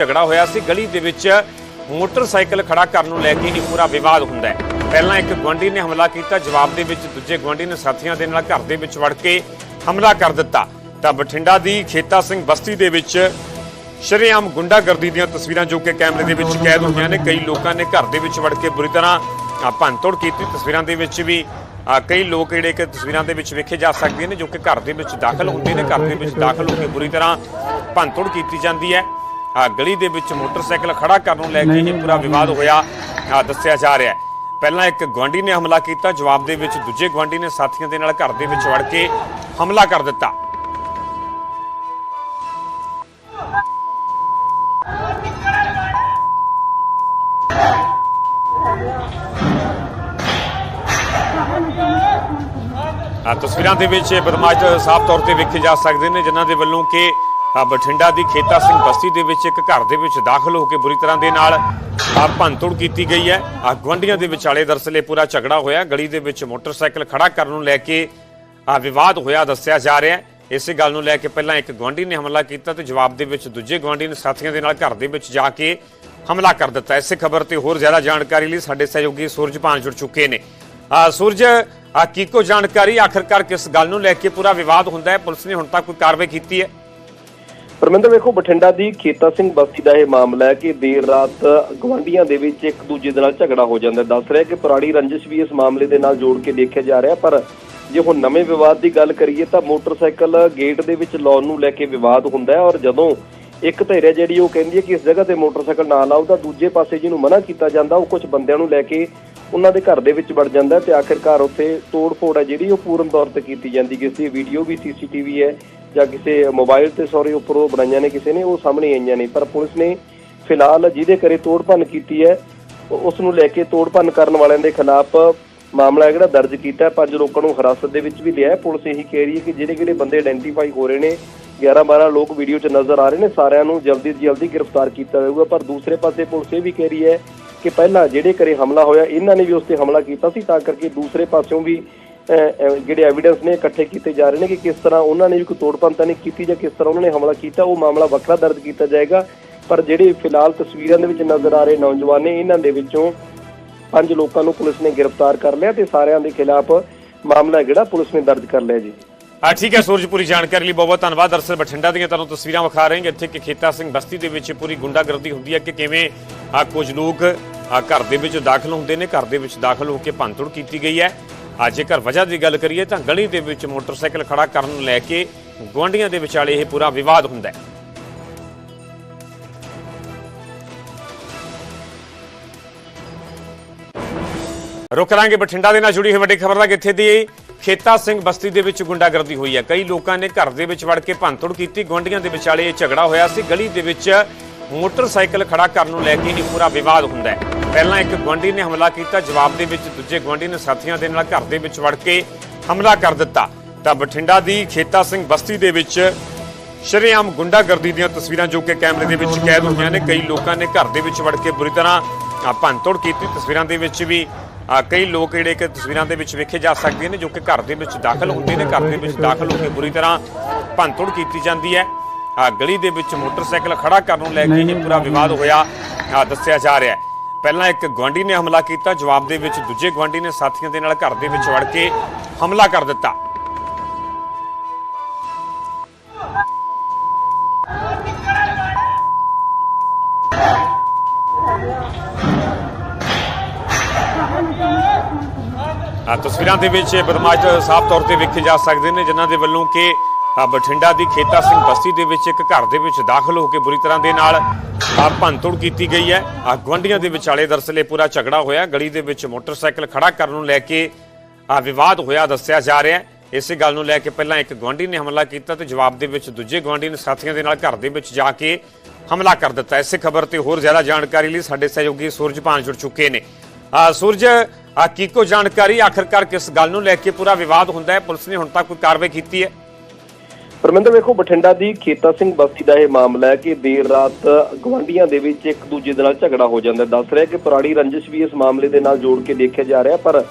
ਝਗੜਾ ਹੋਇਆ ਸੀ ਗਲੀ ਦੇ ਵਿੱਚ ਮੋਟਰਸਾਈਕਲ ਖੜਾ ਕਰਨ ਨੂੰ ਲੈ ਕੇ ਇਹ ਪੂਰਾ ਵਿਵਾਦ ਹੁੰਦਾ ਹੈ ਪਹਿਲਾਂ ਇੱਕ ਗੁਆਂਢੀ ਨੇ ਹਮਲਾ ਕੀਤਾ ਜਵਾਬ ਦੇ ਵਿੱਚ ਦੂਜੇ ਗੁਆਂਢੀ ਨੇ ਸਾਥੀਆਂ ਦੇ ਨਾਲ ਘਰ ਦੇ ਵਿੱਚ ਵੜ ਕੇ ਹਮਲਾ ਕਰ ਦਿੱਤਾ ਤਾਂ ਬਠਿੰਡਾ ਦੀ ਖੇਤਾ ਸਿੰਘ ਬਸਤੀ ਦੇ ਵਿੱਚ ਸ਼ਰੇਆਮ ਗੁੰਡਾਗਰਦੀ ਦੀਆਂ ਤਸਵੀਰਾਂ ਜੋ ਕਿ ਕੈਮਰੇ ਦੇ ਵਿੱਚ ਕੈਦ ਹੋਈਆਂ ਨੇ ਕਈ ਲੋਕਾਂ ਨੇ ਘਰ ਦੇ ਵਿੱਚ ਵੜ ਕੇ ਬੁਰੀ ਤਰ੍ਹਾਂ ਅ, ਭੰਨਤੋੜ ਕੀਤੀ ਤਸਵੀਰਾਂ ਦੇ ਵਿੱਚ ਵੀ ਕਈ ਲੋਕ ਜਿਹੜੇ ਕਿ ਤਸਵੀਰਾਂ ਦੇ ਵਿੱਚ ਵੇਖੇ ਜਾ ਸਕਦੇ ਨੇ ਜੋ ਕਿ ਘਰ ਦੇ ਵਿੱਚ ਦਾਖਲ ਹੁੰਦੇ ਨੇ ਘਰ ਦੇ ਵਿੱਚ ਦਾਖਲ ਹੋ ਕੇ ਬੁਰੀ ਤਰ੍ਹਾਂ ਭੰਨਤੋੜ ਕੀਤੀ ਜਾਂਦੀ ਹੈ ਗਲੀ ਦੇ ਵਿੱਚ ਮੋਟਰਸਾਈਕਲ ਖੜਾ ਕਰਨ ਨੂੰ ਲੈ ਕੇ ਇਹ ਪੂਰਾ ਵਿਵਾਦ ਹੋਇਆ। ਦੱਸਿਆ ਜਾ ਰਿਹਾ ਹੈ। ਪਹਿਲਾਂ ਇੱਕ ਗੁਆਂਢੀ ਨੇ ਹਮਲਾ ਕੀਤਾ ਜਵਾਬ ਦੇ ਵਿੱਚ ਦੂਜੇ ਗੁਆਂਢੀ ਨੇ ਸਾਥੀਆਂ ਦੇ ਨਾਲ ਘਰ ਦੇ ਵਿੱਚ ਵੜ ਕੇ ਹਮਲਾ ਕਰ ਦਿੱਤਾ। ਆ ਤਸਵੀਰਾਂ ਦੇ ਵਿੱਚ ਇਹ ਬਦਮਾਸ਼ ਸਾਫ਼ ਤੌਰ ਤੇ ਵੇਖੇ ਜਾ ਸਕਦੇ ਨੇ ਜਿਨ੍ਹਾਂ ਦੇ ਵੱਲੋਂ ਕਿ ਬਠਿੰਡਾ ਦੀ ਖੇਤਾ ਸਿੰਘ ਬਸਤੀ ਦੇ ਵਿੱਚ ਇੱਕ ਘਰ ਦੇ ਵਿੱਚ ਦਾਖਲ ਹੋ ਕੇ ਬੁਰੀ ਤਰ੍ਹਾਂ ਦੇ ਨਾਲ ਭੰਨਤੋੜ ਕੀਤੀ ਗਈ ਹੈ। ਆ ਗਵੰਡੀਆਂ ਦੇ ਵਿਚਾਲੇ ਦਰਅਸਲ ਇਹ ਪੂਰਾ ਝਗੜਾ ਹੋਇਆ। ਗਲੀ ਦੇ ਵਿੱਚ ਮੋਟਰਸਾਈਕਲ ਖੜਾ ਕਰਨ ਨੂੰ ਲੈ ਕੇ ਵਿਵਾਦ ਹੋਇਆ ਦੱਸਿਆ ਜਾ ਰਿਹਾ ਹੈ। ਇਸੇ ਗੱਲ ਨੂੰ ਲੈ ਕੇ ਪਹਿਲਾਂ ਇੱਕ ਗਵੰਡੀ ਨੇ ਹਮਲਾ ਕੀਤਾ ਤੇ ਜਵਾਬ ਦੇ ਵਿੱਚ ਦੂਜੇ ਗਵੰਡੀ ਨੇ ਸਾਥੀਆਂ ਦੇ ਨਾਲ ਘਰ ਦੇ ਵਿੱਚ ਜਾ ਕੇ ਹਮਲਾ ਕਰ ਦਿੱਤਾ। ਇਸੇ ਖਬਰ ਤੇ ਹੋਰ ਜ਼ਿਆਦਾ ਜਾਣਕਾਰੀ ਲਈ ਸਾਡੇ ਸਹਿਯੋਗੀ ਸੂਰਜ ਭਾਨ ਜੁੜ ਚੁੱਕੇ ਨੇ। ਸੂਰਜ ਕੀ ਕੋ ਜਾਣਕਾਰੀ? ਆਖਰਕਾਰ ਕਿਸ ਗੱਲ ਨੂੰ ਲੈ ਕੇ ਪੂਰਾ ਵਿਵਾਦ ਹੁੰਦਾ ਹੈ? ਪੁਲਿਸ ਨੇ ਹੁਣ ਤੱਕ ਕੋਈ ਕਾਰਵਾਈ ਕੀਤੀ ਹੈ? ਪਰਮਿੰਦਰ, ਵੇਖੋ, ਬਠਿੰਡਾ ਦੀ ਖੇਤਾ ਸਿੰਘ ਬਸਤੀ ਦਾ ਇਹ ਮਾਮਲਾ ਹੈ ਕਿ ਦੇਰ ਰਾਤ ਗਵਾਂਡੀਆਂ ਦੇ ਵਿੱਚ ਇੱਕ ਦੂਜੇ ਦੇ ਨਾਲ ਝਗੜਾ ਹੋ ਜਾਂਦਾ ਦੱਸ ਰਿਹਾ ਕਿ ਪੁਰਾਣੀ ਰੰਜਿਸ਼ ਵੀ ਇਸ ਮਾਮਲੇ ਦੇ ਨਾਲ ਜੋੜ ਕੇ ਦੇਖਿਆ ਜਾ ਰਿਹਾ ਪਰ ਜੇ ਹੁਣ ਨਵੇਂ ਵਿਵਾਦ ਦੀ ਗੱਲ ਕਰੀਏ ਤਾਂ ਮੋਟਰਸਾਈਕਲ ਗੇਟ ਦੇ ਵਿੱਚ ਲਾਉਣ ਨੂੰ ਲੈ ਕੇ ਵਿਵਾਦ ਹੁੰਦਾ ਹੈ ਔਰ ਜਦੋਂ ਇੱਕ ਧਿਰ ਹੈ ਜਿਹੜੀ ਉਹ ਕਹਿੰਦੀ ਹੈ ਕਿ ਇਸ ਜਗ੍ਹਾ ਤੇ ਮੋਟਰਸਾਈਕਲ ਨਾ ਲਾਓ ਤਾਂ ਦੂਜੇ ਪਾਸੇ ਜਿਹਨੂੰ ਮਨਾ ਕੀਤਾ ਜਾਂਦਾ, ਉਹ ਕੁਝ ਬੰਦਿਆਂ ਨੂੰ ਲੈ ਕੇ ਉਹਨਾਂ ਦੇ ਘਰ ਦੇ ਵਿੱਚ ਵੜ ਜਾਂਦਾ ਤੇ ਆਖਿਰਕਾਰ ਉੱਥੇ ਤੋੜ-ਫੋੜ ਹੈ ਜਿਹੜੀ ਉਹ ਪੂਰਨ ਤੌਰ ਤੇ ਕੀਤੀ ਜਾਂਦੀ ਕਿਸ ਦੀ ਵੀਡੀਓ ਵੀ ਸੀਸੀਟੀਵੀ ਹੈ। ਜਾਂ ਕਿਸੇ ਮੋਬਾਈਲ ਤੇ ਸੌਰੀ ਉੱਪਰੋਂ ਬਣਾਈਆਂ ਨੇ, ਕਿਸੇ ਨੇ ਉਹ ਸਾਹਮਣੇ ਆਈਆਂ ਨੇ। ਪਰ ਪੁਲਿਸ ਨੇ ਫਿਲਹਾਲ ਜਿਹਦੇ ਕਰੇ ਤੋੜ-ਭੰਨ ਕੀਤੀ ਹੈ, ਉਹ- ਉਸ ਨੂੰ ਲੈ ਕੇ ਤੋੜ-ਭੰਨ ਕਰਨ ਵਾਲਿਆਂ ਦੇ ਖਿਲਾਫ ਮਾਮਲਾ ਜਿਹੜਾ ਦਰਜ ਕੀਤਾ ਹੈ। ਪੰਜ ਲੋਕਾਂ ਨੂੰ ਹਿਰਾਸਤ ਦੇ ਵਿੱਚ ਵੀ ਲਿਆ ਹੈ। ਪੁਲਿਸ ਇਹੀ ਕਹਿ ਰਹੀ ਹੈ ਕਿ ਜਿਹੜੇ ਜਿਹੜੇ ਬੰਦੇ ਆਇਡੈਂਟੀਫਾਈ ਹੋ ਰਹੇ ਨੇ 11 12 ਲੋਕ ਵੀਡੀਓ 'ਚ ਨਜ਼ਰ ਆ ਰਹੇ ਨੇ, ਸਾਰਿਆਂ ਨੂੰ ਜਲਦੀ ਤੋਂ ਜਲਦੀ ਗ੍ਰਿਫਤਾਰ ਕੀਤਾ ਜਾਊਗਾ। ਪਰ ਦੂਸਰੇ ਪਾਸੇ ਪੁਲਿਸ ਇਹ ਵੀ ਕਹਿ ਰਹੀ ਹੈ ਕਿ ਪਹਿਲਾਂ ਜਿਹੜੇ ਕਰੇ ਹਮਲਾ ਹੋਇਆ, ਇਹਨਾਂ ਨੇ ਵੀ ਉਸ ਤੇ ਹਮਲਾ ਕੀਤਾ ਸੀ, ਤਾਂ ਕਰਕੇ ਦੂਸਰੇ ਪਾਸਿਓਂ ਵੀ ਜਿਹੜੇ ਐਵੀਡੈਂਸ ਨੇ ਇਕੱਠੇ ਕੀਤੇ ਜਾ ਰਹੇ ਨੇ ਕਿ ਕਿਸ ਤਰ੍ਹਾਂ ਉਹਨਾਂ ਨੇ ਵੀ ਕੋਈ ਤੋੜਪੰਨ ਨਹੀਂ ਕੀਤੀ ਜਾਂ ਕਿਸ ਤਰ੍ਹਾਂ ਉਹਨਾਂ ਨੇ ਹਮਲਾ ਕੀਤਾ, ਉਹ ਮਾਮਲਾ ਵੱਖਰਾ ਦਰਜ ਕੀਤਾ ਜਾਏਗਾ। ਪਰ ਜਿਹੜੇ ਫਿਲਹਾਲ ਤਸਵੀਰਾਂ ਦੇ ਵਿੱਚ ਨਜ਼ਰ ਆ ਰਹੇ ਨੌਜਵਾਨ ਨੇ, ਇਹਨਾਂ ਦੇ ਵਿੱਚੋਂ ਪੰਜ ਲੋਕਾਂ ਨੂੰ ਪੁਲਿਸ ਨੇ ਗ੍ਰਿਫਤਾਰ ਕਰ ਲਿਆ ਤੇ ਸਾਰਿਆਂ ਦੇ ਖਿਲਾਫ ਮਾਮਲਾ ਜਿਹੜਾ ਪੁਲਿਸ ਨੇ ਦਰਜ ਕਰ ਲਿਆ ਜੀ। ਆ ਠੀਕ ਹੈ ਸੂਰਜ, ਪੂਰੀ ਜਾਣਕਾਰੀ ਲਈ ਬਹੁਤ ਬਹੁਤ ਧੰਨਵਾਦ। ਦਰਅਸਲ ਬਠਿੰਡਾ ਦੀਆਂ ਤੁਹਾਨੂੰ ਤਸਵੀਰਾਂ ਵਿਖਾ ਰਹੇ ਹਾਂ, ਇੱਥੇ ਕਿ ਖੇਤਾ ਸਿੰਘ ਬਸਤੀ ਦੇ ਵਿੱਚ ਪੂਰੀ ਗੁੰਡਾਗਰਦੀ ਹੁੰਦੀ ਹੈ ਕਿ ਕਿਵੇਂ ਆ ਕੁਝ ਲੋਕ ਘਰ ਦੇ ਵਿੱਚ ਦਾਖਲ ਹੁੰਦੇ ਨੇ, ਘਰ ਦੇ ਵਿੱਚ ਦਾਖਲ ਹੋ ਕੇ ਭੰਨਤੋੜ ਕੀਤੀ ਗਈ ਹੈ। ਆ ਜੇਕਰ ਵਜ੍ਹਾ ਦੀ ਗੱਲ ਕਰੀਏ ਤਾਂ ਗਲੀ ਦੇ ਵਿੱਚ ਮੋਟਰਸਾਈਕਲ ਖੜਾ ਕਰਨ ਨੂੰ ਲੈ ਕੇ ਗੁਆਂਢੀਆਂ ਦੇ ਵਿਚਾਲੇ ਇਹ ਪੂਰਾ ਵਿਵਾਦ ਹੁੰਦਾ ਹੈ। ਰੁਕ ਕਰਾਂਗੇ ਬਠਿੰਡਾ ਦੇ ਨਾਲ ਜੁੜੀ ਹੋਈ ਵੱਡੀ ਖਬਰ ਦਾ ਕਿੱਥੇ ਦੀ ਖੇਤਾ ਸਿੰਘ ਬਸਤੀ ਦੇ ਵਿੱਚ ਗੁੰਡਾਗਰਦੀ ਹੋਈ ਹੈ। ਕਈ ਲੋਕਾਂ ਨੇ ਘਰ ਦੇ ਵਿੱਚ ਵੜ ਕੇ ਭੰਨਤੋੜ ਕੀਤੀ। ਗੁਆਂਢੀਆਂ ਦੇ ਵਿਚਾਲੇ ਇਹ ਝਗੜਾ ਹੋਇਆ ਸੀ। ਗਲੀ ਦੇ ਵਿੱਚ ਮੋਟਰਸਾਈਕਲ ਖੜਾ ਕਰਨ ਨੂੰ ਲੈ ਕੇ ਇਹ ਪੂਰਾ ਵਿਵਾਦ ਹੁੰਦਾ ਹੈ। ਪਹਿਲਾਂ ਇੱਕ ਗੁਆਂਢੀ ਨੇ ਹਮਲਾ ਕੀਤਾ ਜਵਾਬ ਦੇ ਵਿੱਚ ਦੂਜੇ ਗੁਆਂਢੀ ਨੇ ਸਾਥੀਆਂ ਦੇ ਨਾਲ ਘਰ ਦੇ ਵਿੱਚ ਵੜ ਕੇ ਹਮਲਾ ਕਰ ਦਿੱਤਾ ਤਾਂ ਬਠਿੰਡਾ ਦੀ ਖੇਤਾ ਸਿੰਘ ਬਸਤੀ ਦੇ ਵਿੱਚ ਸ਼ਰੇਆਮ ਗੁੰਡਾਗਰਦੀ ਦੀਆਂ ਤਸਵੀਰਾਂ ਜੋ ਕਿ ਕੈਮਰੇ ਦੇ ਵਿੱਚ ਕੈਦ ਹੋਈਆਂ ਨੇ ਕਈ ਲੋਕਾਂ ਨੇ ਘਰ ਦੇ ਵਿੱਚ ਵੜ ਕੇ ਬੁਰੀ ਤਰ੍ਹਾਂ ਅ, ਭੰਨਤੋੜ ਕੀਤੀ ਤਸਵੀਰਾਂ ਦੇ ਵਿੱਚ ਵੀ ਕਈ ਲੋਕ ਜਿਹੜੇ ਕਿ ਤਸਵੀਰਾਂ ਦੇ ਵਿੱਚ ਵੇਖੇ ਜਾ ਸਕਦੇ ਨੇ ਜੋ ਕਿ ਘਰ ਦੇ ਵਿੱਚ ਦਾਖਲ ਹੁੰਦੇ ਨੇ ਘਰ ਦੇ ਵਿੱਚ ਦਾਖਲ ਹੋ ਕੇ ਬੁਰੀ ਤਰ੍ਹਾਂ ਭੰਨਤੋੜ ਕੀਤੀ ਜਾਂਦੀ ਹੈ ਗਲੀ ਦੇ ਵਿੱਚ ਮੋਟਰਸਾਈਕਲ ਖੜਾ ਕਰਨ ਨੂੰ ਲੈ ਕੇ ਇਹ ਪੂਰਾ ਵਿਵਾਦ ਹੋਇਆ ਦੱਸਿਆ ਜਾ ਰਿਹਾ ਹੈ ਪਹਿਲਾਂ ਇੱਕ ਗੁਆਂਢੀ ਨੇ ਹਮਲਾ ਕੀਤਾ, ਜਵਾਬ ਦੇ ਵਿੱਚ ਦੂਜੇ ਗੁਆਂਢੀ ਨੇ ਸਾਥੀਆਂ ਦੇ ਨਾਲ ਘਰ ਦੇ ਵਿੱਚ ਵੜ ਕੇ ਹਮਲਾ ਕਰ ਦਿੱਤਾ। ਤਸਵੀਰਾਂ ਦੇ ਵਿੱਚ ਬਦਮਾਸ਼ ਸਾਫ਼ ਤੌਰ ਤੇ ਵੇਖੇ ਜਾ ਸਕਦੇ ਨੇ, ਜਿਨ੍ਹਾਂ ਦੇ ਵੱਲੋਂ ਕਿ ਬਠਿੰਡਾ ਦੀ ਖੇਤਾ ਸਿੰਘ ਬਸਤੀ ਦੇ ਵਿੱਚ ਇੱਕ ਘਰ ਦੇ ਵਿੱਚ ਦਾਖਲ ਹੋ ਕੇ ਬੁਰੀ ਤਰ੍ਹਾਂ ਦੇ ਨਾਲ ਭੰਨਤੋੜ ਕੀਤੀ ਗਈ ਹੈ। ਆ ਗੁਆਂਢੀਆਂ ਦੇ ਵਿਚਾਲੇ ਦਰਅਸਲ ਇਹ ਪੂਰਾ ਝਗੜਾ ਹੋਇਆ। ਗਲੀ ਦੇ ਵਿੱਚ ਮੋਟਰਸਾਈਕਲ ਖੜਾ ਕਰਨ ਨੂੰ ਲੈ ਕੇ ਆ ਵਿਵਾਦ ਹੋਇਆ ਦੱਸਿਆ ਜਾ ਰਿਹਾ ਹੈ। ਇਸੇ ਗੱਲ ਨੂੰ ਲੈ ਕੇ ਪਹਿਲਾਂ ਇੱਕ ਗੁਆਂਢੀ ਨੇ ਹਮਲਾ ਕੀਤਾ ਤੇ ਜਵਾਬ ਦੇ ਵਿੱਚ ਦੂਜੇ ਗੁਆਂਢੀ ਨੇ ਸਾਥੀਆਂ ਦੇ ਨਾਲ ਘਰ ਦੇ ਵਿੱਚ ਜਾ ਕੇ ਹਮਲਾ ਕਰ ਦਿੱਤਾ। ਇਸੇ ਖਬਰ ਤੇ ਹੋਰ ਜ਼ਿਆਦਾ ਜਾਣਕਾਰੀ ਲਈ ਸਾਡੇ ਸਹਿਯੋਗੀ ਸੂਰਜ ਭਾਨ ਜੁੜ ਚੁੱਕੇ ਨੇ। ਆ ਸੂਰਜ, ਆ ਕੀ ਕੋ ਜਾਣਕਾਰੀ? ਆਖਰਕਾਰ ਕਿਸ ਗੱਲ ਨੂੰ ਲੈ ਕੇ ਪੂਰਾ ਵਿਵਾਦ ਹੁੰਦਾ ਹੈ? ਪੁਲਿਸ ਨੇ ਹੁਣ ਤੱਕ ਕੋਈ ਕਾਰਵਾਈ ਕੀਤੀ ਹੈ? ਪਰਮਿੰਦਰ, ਵੇਖੋ, ਬਠਿੰਡਾ ਦੀ ਖੇਤਾ ਸਿੰਘ ਬਸਤੀ ਦਾ ਇਹ ਮਾਮਲਾ ਹੈ ਕਿ ਦੇਰ ਰਾਤ ਗਵਾਂਡੀਆਂ ਦੇ ਵਿੱਚ ਇੱਕ ਦੂਜੇ ਦੇ ਨਾਲ ਝਗੜਾ ਹੋ ਜਾਂਦਾ ਦੱਸ ਰਿਹਾ ਕਿ ਪੁਰਾਣੀ ਰੰਜਿਸ਼ ਵੀ ਇਸ ਮਾਮਲੇ ਦੇ ਨਾਲ ਜੋੜ ਕੇ ਦੇਖਿਆ ਜਾ ਰਿਹਾ ਪਰ